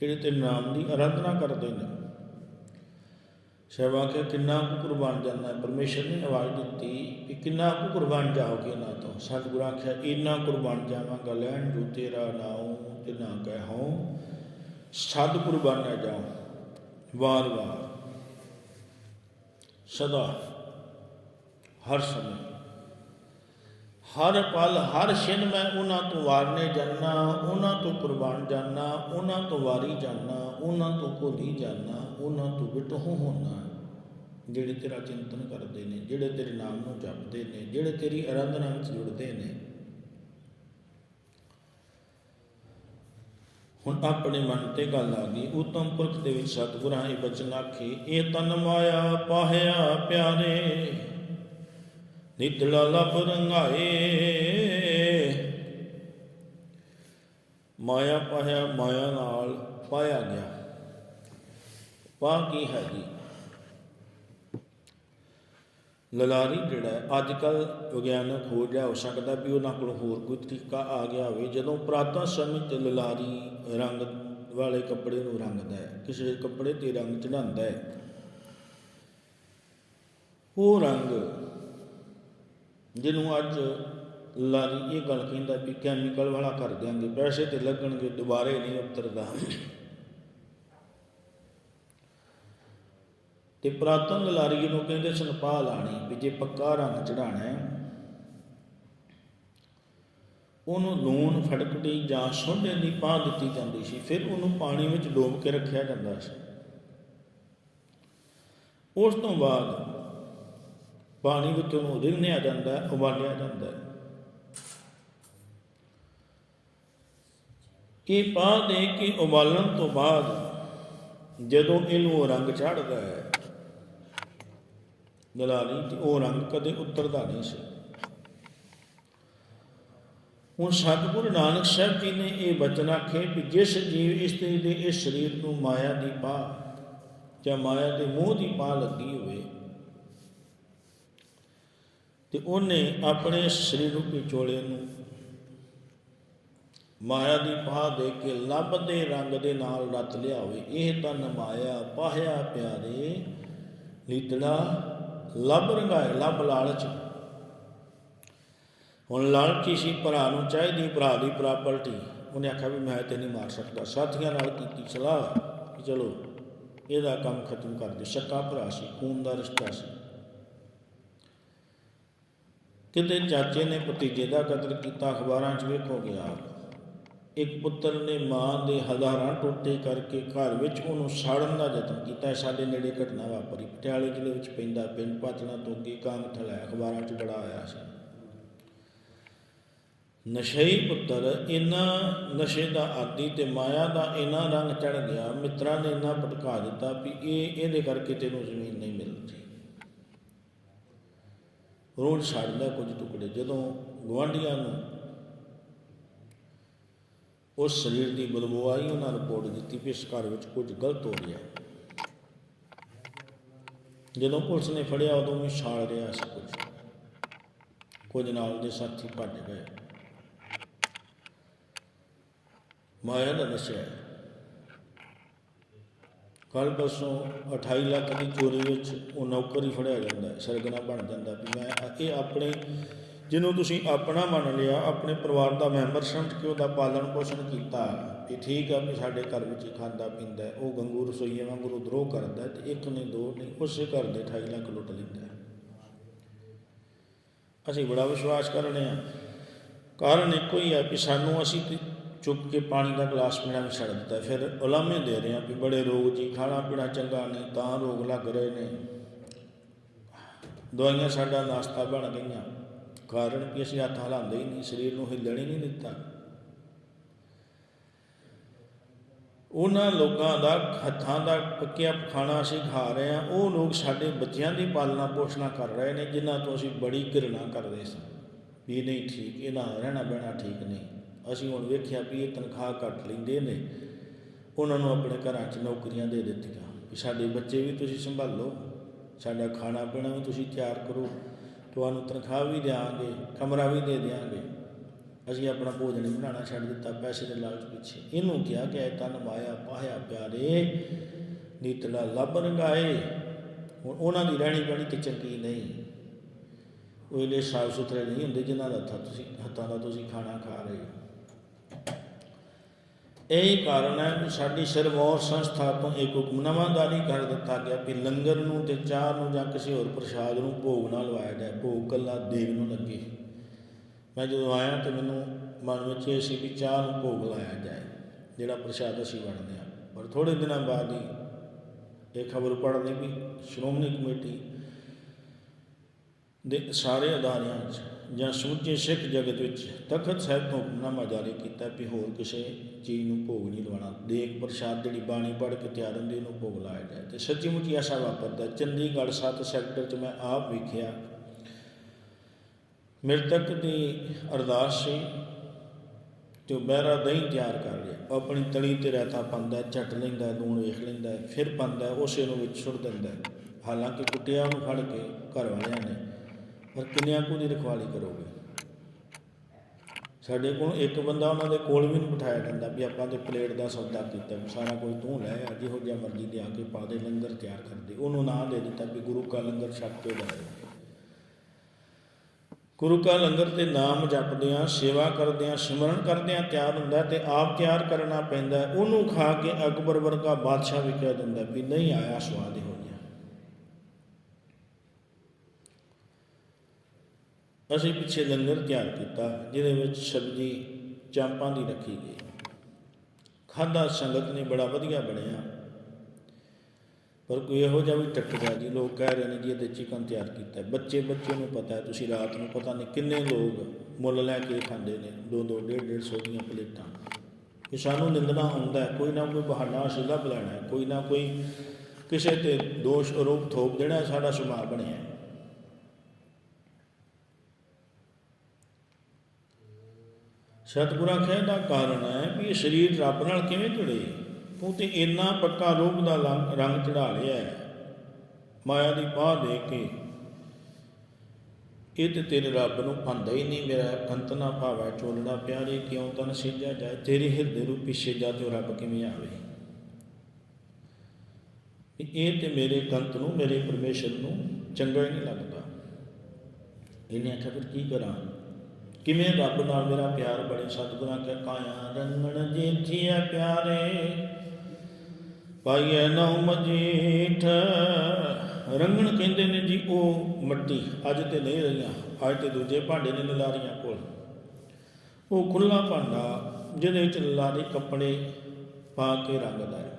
ਜਿਹੜੇ ਤੇ ਨਾਮ ਦੀ ਆਰਾਧਨਾ ਕਰਦੇ ਨੇ? ਸੇਵਾ ਕੇ ਕਿੰਨਾ ਕੁ ਕੁਰਬਾਨ ਜਾਣਾ ਹੈ? ਪਰਮੇਸ਼ਰ ਨੇ ਆਵਾਜ਼ ਦਿੱਤੀ ਕਿ ਕਿੰਨਾ ਕੁ ਕੁਰਬਾਨ ਜਾਓਗੇ ਨਾ ਤੋਂ? ਸਤਿਗੁਰਾਂ ਆਖਿਆ, ਇੰਨਾ ਕੁਰਬਾਨ ਜਾਵਾਂਗਾ, ਲੈਣ ਜੋ ਤੇਰਾ ਨਾਮ ਤੇ ਨਾ ਕਹਿ ਹਉ ਕੁਰਬਾਨ ਕੁਰਬਾਨਾ ਜਾਉ। ਵਾਰ ਵਾਰ ਸਦਾ। ਹਰ ਸਮੇਂ। ਹਰ ਪਲ, ਹਰ ਛਿਨ ਮੈਂ ਉਹਨਾਂ ਤੋਂ ਵਾਰਨੇ ਜਾਣਾ ਉਹਨਾਂ ਤੋਂ ਕੁਰਬਾਨ ਜਾਣਾ ਉਹਨਾਂ ਤੋਂ ਵਾਰੀ ਜਾਣਾ ਉਹਨਾਂ ਤੋਂ ਭੁੱਲੀ ਜਾਣਾ ਉਹਨਾਂ ਤੋਂ ਬਿਟਹੂ ਹੋਣਾ ਜਿਹੜੇ ਤੇਰਾ ਚਿੰਤਨ ਕਰਦੇ ਨੇ, ਜਿਹੜੇ ਤੇਰੇ ਨਾਮ ਨੂੰ ਜਪਦੇ ਨੇ, ਜਿਹੜੇ ਤੇਰੀ ਅਰਾਧਨਾ ਵਿੱਚ ਜੁੜਦੇ ਨੇ। ਹੁਣ ਆਪਣੇ ਮਨ ਤੇ ਗੱਲ ਆ ਗਈ, ਉਤਮ ਪੁਰਖ ਦੇ ਵਿੱਚ ਸਤਿਗੁਰਾਂ ਇਹ ਬਚਨ ਆਖੇ, ਇਹ ਤਨ ਮਾਇਆ ਪਾਹਿਆ ਪਿਆਰੇ ਨਿਤਲਾ ਲਭ ਰੰਗਾਏ। ਮਾਇਆ ਪਾਇਆ, ਮਾਇਆ ਨਾਲ ਪਾਇਆ ਗਿਆ ਪਾ ਕੀ ਹੈ ਜੀ? ਲਲਾਰੀ ਜਿਹੜਾ ਅੱਜ ਕੱਲ ਵਿਗਿਆਨਕ ਖੋਜ ਹੈ ਹੋ ਸਕਦਾ ਵੀ ਉਹਨਾਂ ਕੋਲ ਹੋਰ ਕੋਈ ਤਰੀਕਾ ਆ ਗਿਆ ਹੋਵੇ। ਜਦੋਂ ਪੁਰਾਤਨ ਸਮੇਂ ਤੇ ਲਲਾਰੀ ਰੰਗ ਵਾਲੇ ਕੱਪੜੇ ਨੂੰ ਰੰਗਦਾ ਹੈ, ਕਿਸੇ ਕੱਪੜੇ ਤੇ ਰੰਗ ਚੜਾਉਂਦਾ ਹੈ, ਉਹ ਰੰਗ ਜਿਹਨੂੰ ਅੱਜ ਲਾਰੀ ਇਹ ਗੱਲ ਕਹਿੰਦਾ ਵੀ ਕੈਮੀਕਲ ਵਾਲਾ ਕਰ ਦਿਆਂਗੇ, ਪੈਸੇ ਤੇ ਲੱਗਣਗੇ, ਦੁਬਾਰੇ ਨਹੀਂ ਉਤਰਦਾ। ਤੇ ਪ੍ਰਾਤਨ ਲਾਰੀ ਨੂੰ ਕਹਿੰਦੇ ਸਨ ਪਾ ਲਾਣੀ ਵੀ ਜੇ ਪੱਕਾ ਰੰਗ ਚੜਾਣਾ ਹੈ, ਉਹਨੂੰ ਲੂਣ ਫੜਕੜੀ ਜਾਂ ਸੋਢੇ ਦੀ ਪਾ ਦਿੱਤੀ ਜਾਂਦੀ ਸੀ, ਫਿਰ ਉਹਨੂੰ ਪਾਣੀ ਵਿੱਚ ਡੋਬ ਕੇ ਰੱਖਿਆ ਜਾਂਦਾ ਸੀ। ਉਸ ਤੋਂ ਬਾਅਦ ਪਾਣੀ ਵਿੱਚ ਉਹਨੂੰ ਰਿੰਨਿਆ ਜਾਂਦਾ ਹੈ, ਉਬਾਲਿਆ ਜਾਂਦਾ ਹੈ। ਇਹ ਪਾ ਦੇ ਕੇ ਉਬਾਲਣ ਤੋਂ ਬਾਅਦ ਜਦੋਂ ਇਹਨੂੰ ਰੰਗ ਚੜ੍ਹਦਾ ਹੈ ਦਲਾਲੀ ਤੇ ਉਹ ਰੰਗ ਕਦੇ ਉਤਰਦਾ ਨਹੀਂ ਸੀ। ਹੁਣ ਸਤਿਗੁਰੂ ਨਾਨਕ ਸਾਹਿਬ ਜੀ ਨੇ ਇਹ ਬਚਨ ਆਖੇ ਵੀ ਜਿਸ ਜੀਵ ਇਸਤਰੀ ਦੇ ਇਸ ਸਰੀਰ ਨੂੰ ਮਾਇਆ ਦੀ ਪਾ ਜਾਂ ਮਾਇਆ ਦੇ ਮੋਹ ਦੀ ਪਾ ਲੱਗੀ ਹੋਵੇ ਤੇ ਉਹਨੇ ਆਪਣੇ ਸਰੀਰ ਰੂਪੀ ਚੋਲੇ ਨੂੰ ਮਾਇਆ ਦੀ ਪਾਹ ਦੇ ਕੇ ਲੱਭ ਦੇ ਰੰਗ ਦੇ ਨਾਲ ਰਤ ਲਿਆ ਹੋਵੇ ਇਹ ਤਨ ਮਾਇਆ ਪਾਹਿਆ, ਪਿਆਰੇ ਲੀਤੜਾ ਲੱਭ ਰੰਗਾਏ, ਲੱਭ ਲਾਲਚ। ਹੁਣ ਲਾਲਚੀ ਸੀ ਭਰਾ ਨੂੰ ਚਾਹੀਦੀ, ਭਰਾ ਦੀ ਪ੍ਰਾਪਰਟੀ। ਉਹਨੇ ਆਖਿਆ ਵੀ ਮੈਂ ਤੇ ਨਹੀਂ ਮਾਰ ਸਕਦਾ। ਸਾਥੀਆਂ ਨਾਲ ਕੀਤੀ ਸਲਾਹ ਕਿ ਚਲੋ, ਇਹਦਾ ਕੰਮ ਖਤਮ ਕਰ ਦੇ ਸ਼ੱਕਾ ਭਰਾ ਸੀ, ਖੂਨ ਦਾ ਰਿਸ਼ਤਾ ਸੀ। ਕਿਤੇ ਚਾਚੇ ਨੇ ਭਤੀਜੇ ਦਾ ਕਤਲ ਕੀਤਾ, ਅਖਬਾਰਾਂ 'ਚ ਵੇਖੋ ਗਿਆ ਇੱਕ ਪੁੱਤਰ ਨੇ ਮਾਂ ਦੇ ਹਜ਼ਾਰਾਂ ਟੋਟੇ ਕਰਕੇ ਘਰ ਵਿੱਚ ਉਹਨੂੰ ਸਾੜਨ ਦਾ ਯਤਨ ਕੀਤਾ। ਸਾਡੇ ਨੇੜੇ ਘਟਨਾ ਵਾਪਰੀ। ਪਟਿਆਲੇ ਜ਼ਿਲ੍ਹੇ ਵਿੱਚ ਪੈਂਦਾ ਪਿੰਡ ਪਾਤਣਾ ਤੋਂ ਅੱਗੇ ਕਾਂਗ ਥਲਾ ਅਖਬਾਰਾਂ 'ਚ ਬੜਾ ਆਇਆ ਸੀ। ਨਸ਼ਈ ਪੁੱਤਰ ਇਨਾ ਨਸ਼ੇ ਦਾ ਆਦੀ ਤੇ ਮਾਇਆ ਦਾ ਇਨਾ ਰੰਗ ਚੜ ਗਿਆ। ਮਿੱਤਰਾਂ ਨੇ ਇਨਾ ਭਟਕਾ ਦਿੱਤਾ ਵੀ ਇਹ ਇਹਦੇ ਕਰਕੇ ਤੈਨੂੰ ਜ਼ਮੀਨ ਨਹੀਂ ਮਿਲਦੀ ਰੋਜ਼ ਛੱਡਦਾ ਕੁਝ ਟੁਕੜੇ, ਜਦੋਂ ਗਵਾਂਢੀਆਂ ਨੂੰ ਉਸ ਸਰੀਰ ਦੀ ਬਦਬੂ ਆਈ ਉਹਨਾਂ ਰਿਪੋਰਟ ਦਿੱਤੀ ਵੀ ਇਸ ਘਰ ਵਿੱਚ ਕੁਝ ਗਲਤ ਹੋ ਗਿਆ ਜਦੋਂ ਪੁਲਿਸ ਨੇ ਫੜਿਆ, ਉਦੋਂ ਵੀ ਛਾਲ ਰਿਹਾ ਸੀ ਕੁਝ। ਕੁਝ ਨਾਲ ਦੇ ਸਾਥੀ ਭੱਜ ਗਏ। ਮਾਇਆ ਦਾ ਨਸ਼ਾ ਕੱਲ ਪਰਸੋਂ 28 ਲੱਖ ਦੀ ਚੋਰੀ ਵਿੱਚ ਉਹ ਨੌਕਰ ਹੀ ਫੜਿਆ ਜਾਂਦਾ ਹੈ, ਸਰਗਨਾ ਬਣ ਜਾਂਦਾ ਵੀ ਮੈਂ ਇਹ ਆਪਣੇ ਜਿਹਨੂੰ ਤੁਸੀਂ ਆਪਣਾ ਮੰਨ ਲਿਆ ਆਪਣੇ ਪਰਿਵਾਰ ਦਾ ਮੈਂਬਰ ਸਮਝ ਕੇ ਉਹਦਾ ਪਾਲਣ ਪੋਸ਼ਣ ਕੀਤਾ ਇਹ ਠੀਕ ਆ ਵੀ ਸਾਡੇ ਘਰ ਵਿੱਚ ਖਾਂਦਾ ਪੀਂਦਾ ਉਹ ਗੰਗੂ ਰਸੋਈਏ ਵਾਂਗੂ ਦਰੋਹ ਕਰਦਾ ਹੈ ਤੇ ਇੱਕ ਨੇ ਦੋ ਨੇ ਉਸੇ ਘਰ ਦੇ 28 ਲੱਖ ਲੁੱਟ ਲੈਂਦਾ ਅਸੀਂ ਬੜਾ ਵਿਸ਼ਵਾਸ ਕਰਨੇ ਆ ਕਾਰਨ ਇੱਕੋ ਹੀ ਹੈ ਕਿ ਸਾਨੂੰ ਅਸੀਂ ਚੁੱਕ ਕੇ ਪਾਣੀ ਦਾ ਗਲਾਸ ਪੀਣਾ ਵੀ ਛੱਡ ਦਿੱਤਾ। ਫਿਰ ਉਲਾਮੇ ਦੇ ਰਹੇ ਆ ਵੀ ਬੜੇ ਰੋਗ ਜੀ, ਖਾਣਾ ਪੀਣਾ ਚੰਗਾ ਨਹੀਂ, ਤਾਂ ਰੋਗ ਲੱਗ ਰਹੇ ਨੇ। ਦਵਾਈਆਂ ਸਾਡਾ ਨਾਸਤਾ ਬਣ ਗਈਆਂ। ਕਾਰਨ ਕਿ ਅਸੀਂ ਹੱਥ ਹਿਲਾਉਂਦੇ ਹੀ ਨਹੀਂ, ਸਰੀਰ ਨੂੰ ਹਿੱਲਣ ਹੀ ਨਹੀਂ ਦਿੱਤਾ। ਉਹਨਾਂ ਲੋਕਾਂ ਦਾ ਹੱਥਾਂ ਦਾ ਪੱਕਿਆ ਖਾਣਾ ਅਸੀਂ ਖਾ ਰਹੇ ਆ ਉਹ ਲੋਕ ਸਾਡੇ ਬੱਚਿਆਂ ਦੀ ਪਾਲਣਾ ਪੋਸ਼ਣਾ ਕਰ ਰਹੇ ਨੇ, ਜਿਨ੍ਹਾਂ ਤੋਂ ਅਸੀਂ ਬੜੀ ਘਿਰਣਾ ਕਰਦੇ ਸੀ। ਵੀ ਇਹ ਨਹੀਂ ਠੀਕ ਇਹਨਾਂ ਰਹਿਣਾ ਬਹਿਣਾ ਠੀਕ ਨਹੀਂ। ਅਸੀਂ ਹੁਣ ਵੇਖਿਆ ਵੀ ਇਹ ਤਨਖਾਹ ਕੱਟ ਲੈਂਦੇ ਨੇ। ਉਹਨਾਂ ਨੂੰ ਆਪਣੇ ਘਰਾਂ 'ਚ ਨੌਕਰੀਆਂ ਦੇ ਦਿੱਤੀਆਂ। ਵੀ ਸਾਡੇ ਬੱਚੇ ਵੀ ਤੁਸੀਂ ਸੰਭਾਲੋ। ਸਾਡਾ ਖਾਣਾ ਪੀਣਾ ਵੀ ਤੁਸੀਂ ਤਿਆਰ ਕਰੋ। ਤੁਹਾਨੂੰ ਤਨਖਾਹ ਵੀ ਦਿਆਂਗੇ, ਕਮਰਾ ਵੀ ਦੇ ਦਿਆਂਗੇ। ਅਸੀਂ ਆਪਣਾ ਭੋਜਨ ਹੀ ਬਣਾਉਣਾ, ਛੱਡ ਦਿੱਤਾ ਪੈਸੇ ਦੇ ਲਾਲਚ ਪਿੱਛੇ। ਇਹਨੂੰ ਕਿਹਾ ਕਿ ਇਹ ਤਨ ਮਾਇਆ ਪਾਹਿਆ ਪਿਆਰੇ, ਨੀਤਲਾ ਲੱਭ ਰੰਗਾਏ। ਹੁਣ ਉਹਨਾਂ ਦੀ ਰਹਿਣੀ ਬਹਿਣੀ ਤੇ ਚੰਗੀ ਨਹੀਂ। ਉਹ ਇਹਨੇ ਸਾਫ਼ ਸੁਥਰੇ ਨਹੀਂ ਹੁੰਦੇ ਜਿਨ੍ਹਾਂ ਦਾ ਹੱਥਾਂ ਤੁਸੀਂ ਹੱਥਾਂ ਦਾ ਤੁਸੀਂ ਖਾਣਾ ਖਾ ਰਹੇ ਹੋ। ਇਹੀ ਕਾਰਨ ਹੈ ਕਿ ਸਾਡੀ ਸਰਵੌਰ ਸੰਸਥਾ ਤੋਂ ਇੱਕ ਹੁਕਮਨਾਮਾ ਜਾਰੀ ਕਰ ਦਿੱਤਾ ਗਿਆ ਕਿ ਲੰਗਰ ਨੂੰ ਤੇ ਚਾਹ ਨੂੰ ਜਾਂ ਕਿਸੇ ਹੋਰ ਪ੍ਰਸ਼ਾਦ ਨੂੰ ਭੋਗ ਨਾਲ ਲਵਾਇਆ ਜਾਏ, ਭੋਗ ਕੱਲਾ ਦੇਗ ਨੂੰ ਲੱਗੇ। ਮੈਂ ਜਦੋਂ ਆਇਆ ਤੇ ਮੈਨੂੰ ਮਨ ਵਿੱਚ ਇਹ ਸੀ ਵੀ ਚਾਹ ਨੂੰ ਭੋਗ ਲਾਇਆ ਜਾਏ, ਜਿਹੜਾ ਪ੍ਰਸ਼ਾਦ ਅਸੀਂ ਵੰਡਦੇ ਹਾਂ। ਪਰ ਥੋੜੇ ਦਿਨਾਂ ਬਾਅਦ ਹੀ ਇਹ ਖਬਰ ਪੜ੍ਹਨੀ ਵੀ ਸ਼੍ਰੋਮਣੀ ਕਮੇਟੀ ਦੇ ਸਾਰੇ ਅਦਾਰਿਆਂ 'ਚ ਜਾਂ ਸਮੁੱਚੇ ਸਿੱਖ ਜਗਤ ਵਿੱਚ ਤਖਤ ਸਾਹਿਬ ਤੋਂ ਹੁਕਮਨਾਮਾ ਜਾਰੀ ਕੀਤਾ ਵੀ ਹੋਰ ਕਿਸੇ ਚੀਜ਼ ਨੂੰ ਭੋਗ ਨਹੀਂ ਲਵਾਉਣਾ। ਦੇਗ ਪ੍ਰਸ਼ਾਦ ਜਿਹੜੀ ਬਾਣੀ ਪੜ੍ਹ ਕੇ ਤਿਆਰ ਹੁੰਦੀ, ਉਹਨੂੰ ਭੋਗ ਲਾਇਆ ਜਾਏ। ਤੇ ਸੱਚੀ ਮੁੱਚੀ ਐਸਾ ਵਾਪਰਦਾ। ਚੰਡੀਗੜ੍ਹ 7 ਸੈਕਟਰ 'ਚ ਮੈਂ ਆਪ ਵੇਖਿਆ। ਮ੍ਰਿਤਕ ਦੀ ਅਰਦਾਸ ਸੀ ਤੇ ਉਹ ਬਹਿਰਾ ਦਹੀਂ ਤਿਆਰ ਕਰ ਲਿਆ ਉਹ ਆਪਣੀ ਤਲੀ ਤੇ ਰਹਿਤਾ ਪਾਉਂਦਾ, ਝਟ ਲੈਂਦਾ, ਲੂਣ ਵੇਖ ਲੈਂਦਾ, ਫਿਰ ਪਾਉਂਦਾ, ਉਸੇ ਨੂੰ ਵਿੱਚ ਸੁੱਟ ਦਿੰਦਾ। ਹਾਲਾਂਕਿ ਕੁੱਟਿਆ ਨੂੰ ਫੜ ਕੇ ਘਰ ਵਾਲਿਆਂ ਨੇ। ਪਰ ਕਿੰਨਿਆਂ ਕੁ ਦੀ ਰਖਵਾਲੀ ਕਰੋਗੇ? ਸਾਡੇ ਕੋਲ ਇੱਕ ਬੰਦਾ ਉਹਨਾਂ ਦੇ ਕੋਲ ਵੀ ਨਹੀਂ ਬਿਠਾਇਆ ਜਾਂਦਾ ਵੀ ਆਪਾਂ ਤੇ ਪਲੇਟ ਦਾ ਸੌਦਾ ਕੀਤਾ ਸਾਰਾ ਕੋਈ ਤੂੰ ਲੈ ਆ, ਜਿਹੋ ਜਿਹਾ ਮਰਜ਼ੀ ਲਿਆ ਕੇ ਪਾ ਦੇ, ਲੰਗਰ ਤਿਆਰ ਕਰ ਦੇ। ਉਹਨੂੰ ਨਾਂ ਦੇ ਦਿੱਤਾ ਵੀ ਗੁਰੂ ਕਾ ਲੰਗਰ ਛਕ ਕੇ ਜਾਏ ਗੁਰੂ ਕਾ ਲੰਗਰ ਤੇ ਨਾਮ ਜਪਦਿਆਂ, ਸੇਵਾ ਕਰਦਿਆਂ, ਸਿਮਰਨ ਕਰਦਿਆਂ ਤਿਆਰ ਹੁੰਦਾ ਤੇ ਆਪ ਤਿਆਰ ਕਰਨਾ ਪੈਂਦਾ। ਉਹਨੂੰ ਖਾ ਕੇ ਅਕਬਰ ਵਰਗਾ ਬਾਦਸ਼ਾਹ ਵੀ ਕਹਿ ਦਿੰਦਾ ਵੀ ਨਹੀਂ ਆਇਆ ਸਵਾਦ ਹੋ ਗਿਆ ਅਸੀਂ ਪਿੱਛੇ ਲੰਗਰ ਤਿਆਰ ਕੀਤਾ, ਜਿਹਦੇ ਵਿੱਚ ਸਬਜ਼ੀ ਚਾਂਪਾਂ ਦੀ ਰੱਖੀ ਗਈ। ਖਾਦਾ ਸੰਗਤ ਨੇ ਬੜਾ ਵਧੀਆ ਬਣਿਆ। ਪਰ ਕੋਈ ਇਹੋ ਜਿਹਾ ਵੀ ਟੱਕਰਿਆ ਜੀ, ਲੋਕ ਕਹਿ ਰਹੇ ਨੇ ਜੀ ਇਹਦੇ ਚਿਕਨ ਤਿਆਰ ਕੀਤਾ ਬੱਚੇ ਬੱਚੇ ਨੂੰ ਪਤਾ ਹੈ, ਤੁਸੀਂ ਰਾਤ ਨੂੰ ਪਤਾ ਨਹੀਂ ਕਿੰਨੇ ਲੋਕ ਮੁੱਲ ਲੈ ਕੇ ਖਾਂਦੇ ਨੇ ਦੋ ਦੋ ਡੇਢ ਡੇਢ ਸੌ ਦੀਆਂ ਪਲੇਟਾਂ। ਕਿ ਸਾਨੂੰ ਨਿੰਦਣਾ ਹੁੰਦਾ ਹੈ, ਕੋਈ ਨਾ ਕੋਈ ਬਹਾਨਾ ਅਸੀਂ ਲੱਭ ਲੈਣਾ ਕੋਈ ਨਾ ਕੋਈ ਕਿਸੇ ਤੇ ਦੋਸ਼ ਆਰੋਪ ਥੋਪ ਦੇਣਾ ਸਾਡਾ ਸੁਮਾਰ ਬਣਿਆ ਹੈ ਸਤਿਗੁਰਾਂ ਕਹਿਣ ਦਾ ਕਾਰਨ ਹੈ ਵੀ ਇਹ ਸਰੀਰ ਰੱਬ ਨਾਲ ਕਿਵੇਂ ਜੁੜੇ? ਤੂੰ ਤੇ ਇੰਨਾ ਪੱਕਾ ਰੂਪ ਦਾ ਲੰਗ- ਰੰਗ ਚੜਾ ਲਿਆ ਹੈ। ਮਾਇਆ ਦੀ ਬਾਹ ਦੇ ਕੇ ਇਹ ਤੇ ਤੇਰੇ ਰੱਬ ਨੂੰ ਭੰਦਾ ਹੀ ਨਹੀਂ ਮੇਰਾ, ਅੰਤ ਨਾ ਭਾਵੈ ਚੋਲਣਾ ਪਿਆਰੇ, ਕਿਉਂ ਤਨ ਸਿਜਿਆ ਜਾਏ? ਤੇਰੇ ਹਿਰਦੇ ਰੂਪੀ ਸਿਜਾ ਤੇ ਉਹ ਰੱਬ ਕਿਵੇਂ ਆਵੇ? ਇਹ ਤੇ ਮੇਰੇ ਕੰਤ ਨੂੰ, ਮੇਰੇ ਪਰਮੇਸ਼ਰ ਨੂੰ ਚੰਗਾ ਹੀ ਨਹੀਂ ਲੱਗਦਾ। ਇਹਨੇ ਆਖਿਆ, ਫਿਰ ਕੀ ਕਰਾਂ? ਕਿਵੇਂ ਰੱਬ ਨਾਲ ਮੇਰਾ ਪਿਆਰ ਬਣੇ? ਸਤਿਗੁਰਾਂ ਕੇ ਕਾਇਆ ਰੰਗਣ ਜੀਠੀਆ ਪਿਆਰੇ। ਪਾਈਐ ਨਉ ਮਜੀਠ। ਰੰਗਣ ਕਹਿੰਦੇ ਨੇ ਜੀ ਉਹ ਮੱਟੀ, ਅੱਜ ਤੇ ਨਹੀਂ ਰਹੀਆਂ, ਅੱਜ ਤੇ ਦੂਜੇ ਭਾਂਡੇ ਨੇ ਲਲਾਰੀਆਂ ਕੋਲ। ਉਹ ਖੁੱਲਾ ਭਾਂਡਾ, ਜਿਹਦੇ ਵਿੱਚ ਲਲਾਰੀ ਕੱਪੜੇ ਪਾ ਕੇ ਰੰਗਦਾ ਹੈ।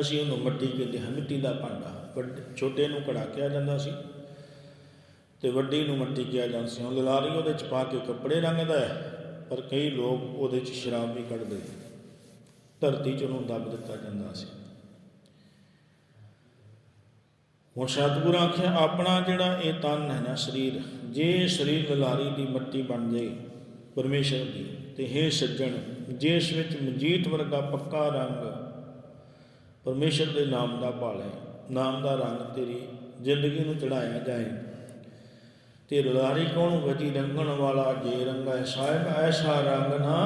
ਅਸੀਂ ਉਹਨੂੰ ਮੱਟੀ ਕਹਿੰਦੇ ਹਾਂ, ਮਿੱਟੀ ਦਾ ਭਾਂਡਾ। ਵੱਡੇ, ਛੋਟੇ ਨੂੰ ਕੜਾ ਕਿਹਾ ਜਾਂਦਾ ਸੀ। ਤੇ ਵੱਡੀ ਨੂੰ ਮੱਟੀ ਕਿਹਾ ਜਾਂਦਾ ਸੀ। ਉਹ ਲਲਾਰੀ ਉਹਦੇ ਚ ਪਾ ਕੇ ਕੱਪੜੇ ਰੰਗਦਾ ਹੈ, ਪਰ ਕਈ ਲੋਕ ਉਹਦੇ ਚ ਸ਼ਰਾਬ ਵੀ ਕੱਢਦੇ ਧਰਤੀ ਚ ਉਹਨੂੰ ਦੱਬ ਦਿੱਤਾ ਜਾਂਦਾ ਸੀ। ਹੁਣ ਸਤਿਗੁਰਾਂ ਆਖਿਆ, ਆਪਣਾ ਜਿਹੜਾ ਇਹ ਤਨ ਹੈ ਨਾ ਸਰੀਰ, ਜੇ ਸਰੀਰ ਲਲਾਰੀ ਦੀ ਮੱਟੀ ਬਣ ਜਾਏ ਪਰਮੇਸ਼ਰ ਦੀ, ਤੇ ਹੈ ਸੱਜਣ, ਜਿਸ ਵਿੱਚ ਮਜੀਠ ਵਰਗਾ ਪੱਕਾ ਰੰਗ ਪਰਮੇਸ਼ਰ ਦੇ ਨਾਮ ਦਾ ਭਾਲੇ ਨਾਮ ਦਾ ਰੰਗ ਤੇਰੀ ਜ਼ਿੰਦਗੀ ਨੂੰ ਚੜਾਇਆ ਜਾਏ। ਤੇ ਲਲਾਰੀ ਕੌਣ ਵਜੀ? ਰੰਗਣ ਵਾਲਾ ਜੇ ਰੰਗਾ ਸਾਹਿਬ, ਐਸਾ ਰੰਗ ਨਾ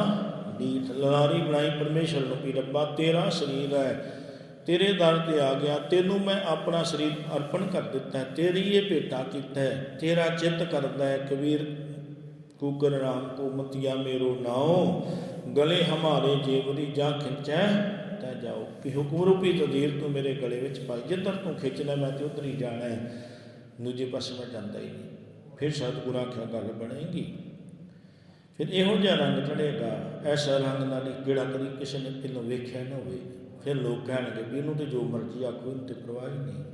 ਡੀਠ ਲਲਾਰੀ ਬਣਾਈ ਪਰਮੇਸ਼ਰ ਨੂੰ ਕੀ ਰੱਬਾ, ਤੇਰਾ ਸਰੀਰ ਹੈ, ਤੇਰੇ ਦਰ ਤੇ ਆ ਗਿਆ, ਤੈਨੂੰ ਮੈਂ ਆਪਣਾ ਸਰੀਰ ਅਰਪਣ ਕਰ ਦਿੱਤਾ ਤੇਰੀ ਇਹ ਭੇਟਾ ਕੀਤਾ ਹੈ, ਤੇਰਾ ਚਿੱਤ ਕਰਦਾ ਹੈ, ਕਬੀਰ ਕੂਕਰ ਰਾਮ ਕੋ ਮਤਿਆ ਮੇਰੋ ਨਾਉ, ਗਲੇ ਹਮਾਰੇ ਜੇਵਰੀ ਜਾਂ ਖਿੰਚੈ, ਤੈ ਜਾਓ ਕਿ ਹੁਕਮ ਰੂਪੀ ਤਦੀਰ ਤੂੰ ਮੇਰੇ ਗਲੇ ਵਿੱਚ ਪਾਈ ਜਿੱਧਰ ਤੂੰ ਖਿੱਚਣਾ ਮੈਂ ਤੇ ਉਧਰ ਹੀ ਜਾਣਾ ਹੈ, ਦੂਜੇ ਪਾਸੇ ਮੈਂ ਜਾਂਦਾ ਹੀ ਨਹੀਂ। ਫਿਰ ਸਤਿਗੁਰ ਆਖਿਆ ਗੱਲ ਬਣੇਗੀ। ਫਿਰ ਇਹੋ ਜਿਹਾ ਰੰਗ ਚੜੇਗਾ ਐਸਾ ਰੰਗ ਨਾਲ ਜਿਹੜਾ ਕਦੀ ਕਿਸੇ ਨੇ ਪਹਿਲਾਂ ਵੇਖਿਆ ਨਾ ਹੋਵੇ। ਫਿਰ ਲੋਕ ਕਹਿਣਗੇ ਵੀ ਇਹਨੂੰ ਤੇ ਜੋ ਮਰਜ਼ੀ ਆਖੋ, ਇਹਨੂੰ ਤੇ ਪਰਵਾਹ ਹੀ ਨਹੀਂ।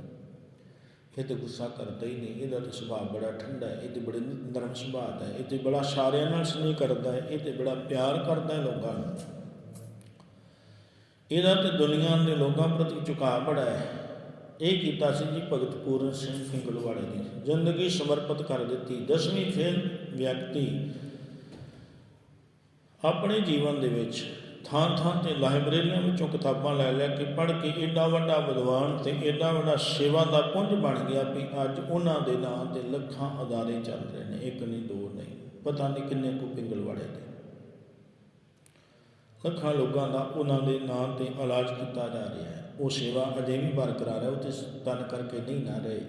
ਇਹ ਤੇ ਗੁੱਸਾ ਕਰਦਾ ਹੀ ਨਹੀਂ, ਇਹਦਾ ਤੇ ਸੁਭਾਅ ਬੜਾ ਠੰਡਾ ਹੈ, ਇਹ ਤੇ ਬੜੇ ਨਰਮ ਸੁਭਾਅ ਦਾ ਹੈ, ਇਹ ਤੇ ਬੜਾ ਸਾਰਿਆਂ ਨਾਲ ਸਨੇਹ ਕਰਦਾ ਹੈ, ਇਹ ਤੇ ਬੜਾ ਪਿਆਰ ਕਰਦਾ ਹੈ ਲੋਕਾਂ ਨੂੰ। ਇਹਦਾ ਤੇ ਦੁਨੀਆ ਦੇ ਲੋਕਾਂ ਪ੍ਰਤੀ ਝੁਕਾਅ ਬੜਾ ਹੈ। ਇਹ ਕੀਤਾ ਸੀ ਜੀ ਭਗਤ ਪੂਰਨ ਸਿੰਘ ਪਿੰਗਲਵਾੜੇ ਦੀ ਜ਼ਿੰਦਗੀ ਸਮਰਪਿਤ ਕਰ ਦਿੱਤੀ। ਦਸਵੀਂ ਫੇਲ ਵਿਅਕਤੀ ਆਪਣੇ ਜੀਵਨ ਦੇ ਵਿੱਚ ਥਾਂ ਥਾਂ ਤੇ ਲਾਇਬ੍ਰੇਰੀਆਂ ਵਿੱਚੋਂ ਕਿਤਾਬਾਂ ਲੈ ਲੈ ਕੇ ਪੜ੍ਹ ਕੇ ਏਡਾ ਵੱਡਾ ਵਿਦਵਾਨ ਤੇ ਏਡਾ ਵੱਡਾ ਸੇਵਾ ਦਾ ਪੁੰਜ ਬਣ ਗਿਆ ਵੀ ਅੱਜ ਉਹਨਾਂ ਦੇ ਨਾਂ ਤੇ ਲੱਖਾਂ ਅਦਾਰੇ ਚੱਲ ਰਹੇ ਨੇ। ਇੱਕ ਨਹੀਂ, ਦੋ ਨਹੀਂ। ਪਤਾ ਨਹੀਂ ਕਿੰਨੇ ਕੁ ਪਿੰਗਲਵਾੜੇ ਦੇ। ਲੱਖਾਂ ਲੋਕਾਂ ਦਾ ਉਹਨਾਂ ਦੇ ਨਾਂ ਤੇ ਇਲਾਜ ਕੀਤਾ ਜਾ ਰਿਹਾ ਹੈ। ਉਹ ਸੇਵਾ ਅਜੇ ਵੀ ਬਰਕਰਾਰ ਹੈ ਉਹ ਤੇ ਤਨ ਕਰਕੇ ਨਹੀਂ ਨਾ ਰਹੇ।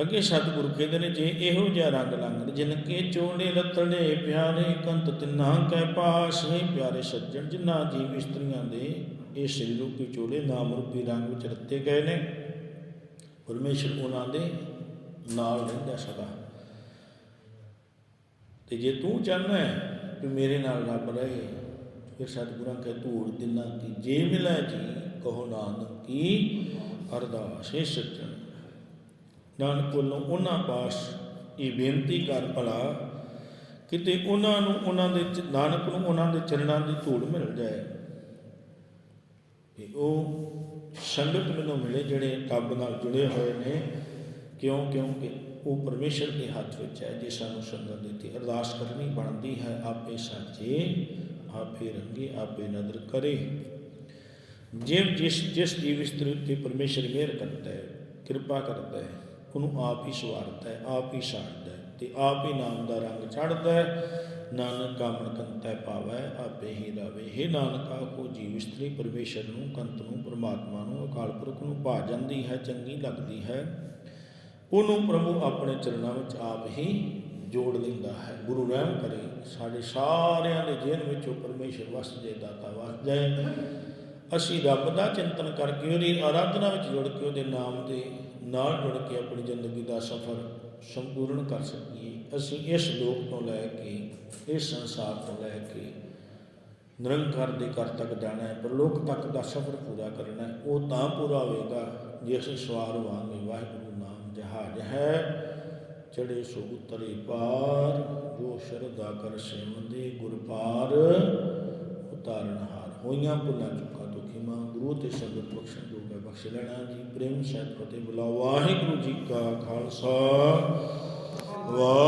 ਅੱਗੇ ਸਤਿਗੁਰੂ ਕਹਿੰਦੇ ਨੇ, ਜੇ ਇਹੋ ਜਿਹਾ ਰੰਗ ਲੰਗਰ ਜਿਨ ਕੇ ਚੋਲੇ ਰਤੜੇ ਪਿਆਰੇ ਕੰਤ ਤਿਨਾ ਕੈ ਪਾਸ, ਹੈ ਪਿਆਰੇ ਸੱਜਣ, ਜਿਨ੍ਹਾਂ ਜੀਵ ਇਸਤਰੀਆਂ ਦੇ ਇਹ ਸਰੀਰ ਰੂਪੀ ਚੋਲੇ ਨਾਮ ਰੂਪੀ ਰੰਗ ਵਿੱਚ ਰੱਤੇ ਗਏ ਨੇ, ਪਰਮੇਸ਼ਰ ਉਹਨਾਂ ਦੇ ਨਾਲ ਰਹਿੰਦਾ ਸਦਾ। ਤੇ ਜੇ ਤੂੰ ਚਾਹੁੰਦਾ ਹੈ ਕਿ ਮੇਰੇ ਨਾਲ ਰੱਬ ਰਹੇ, ਫਿਰ ਸਤਿਗੁਰਾਂ ਕਹੇ ਧੂੜ ਦਿਨਾ ਕੀ, ਜੇ ਮਿਲੈ ਜੀ ਕਹੋ ਨਾਨਕ ਕੀ ਅਰਦਾਸ ਹੈ ਸੱਜਣ ਨਾਨਕ ਵੱਲੋਂ ਉਹਨਾਂ ਪਾਸ ਇਹ ਬੇਨਤੀ ਕਰ ਭਲਾ, ਕਿਤੇ ਉਹਨਾਂ ਨੂੰ ਉਹਨਾਂ ਦੇ ਨਾਨਕ ਨੂੰ ਉਹਨਾਂ ਦੇ ਚਰਨਾਂ ਦੀ ਧੂੜ ਮਿਲ ਜਾਏ। ਤੇ ਉਹ ਸੰਗਤ ਮੈਨੂੰ ਮਿਲੇ ਜਿਹੜੇ ਰੱਬ ਨਾਲ ਜੁੜੇ ਹੋਏ ਨੇ, ਕਿਉਂ ਕਿਉਂਕਿ ਉਹ ਪਰਮੇਸ਼ਰ ਦੇ ਹੱਥ ਵਿੱਚ ਹੈ, ਜੇ ਸਾਨੂੰ ਸੰਗਤ ਦਿੱਤੀ ਅਰਦਾਸ ਕਰਨੀ ਬਣਦੀ ਹੈ, ਆਪੇ ਸਾਜੇ ਆਪੇ ਰੰਗੇ, ਆਪੇ ਨਦਰ ਕਰੇ। ਜੇ ਜਿਸ ਜਿਸ ਜੀਵ ਇਸਤਰੀ ਉੱਤੇ ਪਰਮੇਸ਼ਰ ਮਿਹਰ ਕਰਦਾ ਹੈ, ਕਿਰਪਾ ਕਰਦਾ ਹੈ, ਉਹਨੂੰ ਆਪ ਹੀ ਸਵਾਰਦਾ ਹੈ, ਆਪ ਹੀ ਸਾੜਦਾ ਹੈ ਤੇ ਆਪ ਹੀ ਨਾਮ ਦਾ ਰੰਗ ਚੜ੍ਹਦਾ ਹੈ। ਨਾਨਕ ਕਾਮਣ ਕੰਤੈ ਪਾਵੈ, ਆਪੇ ਹੀ ਰਵੇ। हे ਨਾਨਕਾ ਕੋ ਜੀਵ ਇਸਤਰੀ ਪਰਮੇਸ਼ਰ ਨੂੰ, ਕੰਤ ਨੂੰ, ਪਰਮਾਤਮਾ ਨੂੰ, ਅਕਾਲ ਪੁਰਖ ਨੂੰ ਭਾ ਜਾਂਦੀ ਹੈ, ਚੰਗੀ ਲੱਗਦੀ ਹੈ। ਉਹਨੂੰ ਪ੍ਰਭੂ ਆਪਣੇ ਚਰਨਾਂ ਵਿੱਚ ਆਪ ਹੀ ਜੋੜ ਲੈਂਦਾ ਹੈ। ਗੁਰੂ ਰਹਿਮ ਕਰੇ, ਸਾਡੇ ਸਾਰਿਆਂ ਦੇ ਜੀਵਨ ਵਿੱਚ ਉਹ ਪਰਮੇਸ਼ਰ ਵਸ ਜੇ ਦਾਤਾ ਵਸ ਜਾਏ। ਅਸੀਂ ਰੱਬ ਦਾ ਚਿੰਤਨ ਕਰਕੇ ਉਹਦੀ ਆਰਾਧਨਾ ਵਿੱਚ ਜੁੜ ਕੇ ਉਹਦੇ ਨਾਮ ਦੇ ਨਾਲ ਜੁੜ ਕੇ ਆਪਣੀ ਜ਼ਿੰਦਗੀ ਦਾ ਸਫ਼ਰ ਸੰਪੂਰਨ ਕਰ ਸਕੀਏ। ਅਸੀਂ ਇਸ ਲੋਕ ਤੋਂ ਲੈ ਕੇ, ਇਸ ਸੰਸਾਰ ਤੋਂ ਲੈ ਕੇ ਨਿਰੰਕਾਰ ਦੇ ਘਰ ਤੱਕ ਜਾਣਾ ਹੈ। ਪਰ ਲੋਕ ਤੱਕ ਦਾ ਸਫ਼ਰ ਪੂਰਾ ਕਰਨਾ ਹੈ। ਉਹ ਤਾਂ ਪੂਰਾ ਹੋਵੇਗਾ ਜੇ ਅਸੀਂ ਸਵਾਰ ਹੋਵਾਂਗੇ ਵਾਹਿਗੁਰੂ ਨਾਮ ਜਹਾਜ ਹੈ ਚੜੇ ਸੋ ਉਤਰੇ ਪਾਰ, ਜੋ ਸ਼ਰਧਾ ਕਰ ਸੇਵੰਦੇ ਗੁਰ ਪਾਰ, ਉਤਾਰਨ ਹਾਰ। ਹੋਈਆਂ ਭੁੱਲਾਂ ਚੁੱਕਾ ਦੁਖੀ ਮਾਂ ਗੁਰੂ ਤੇ ਸੰਗਤ ਬਖਸ਼ਣ ਜੋਗਾ ਬਖਸ਼ ਲੈਣਾ ਜੀ। ਪ੍ਰੇਮ, ਸਹਿਤ, ਫਤਿਹ ਬੁਲਾ ਵਾਹਿਗੁਰੂ ਜੀ ਕਾ ਖਾਲਸਾ। ਵਾਹਿ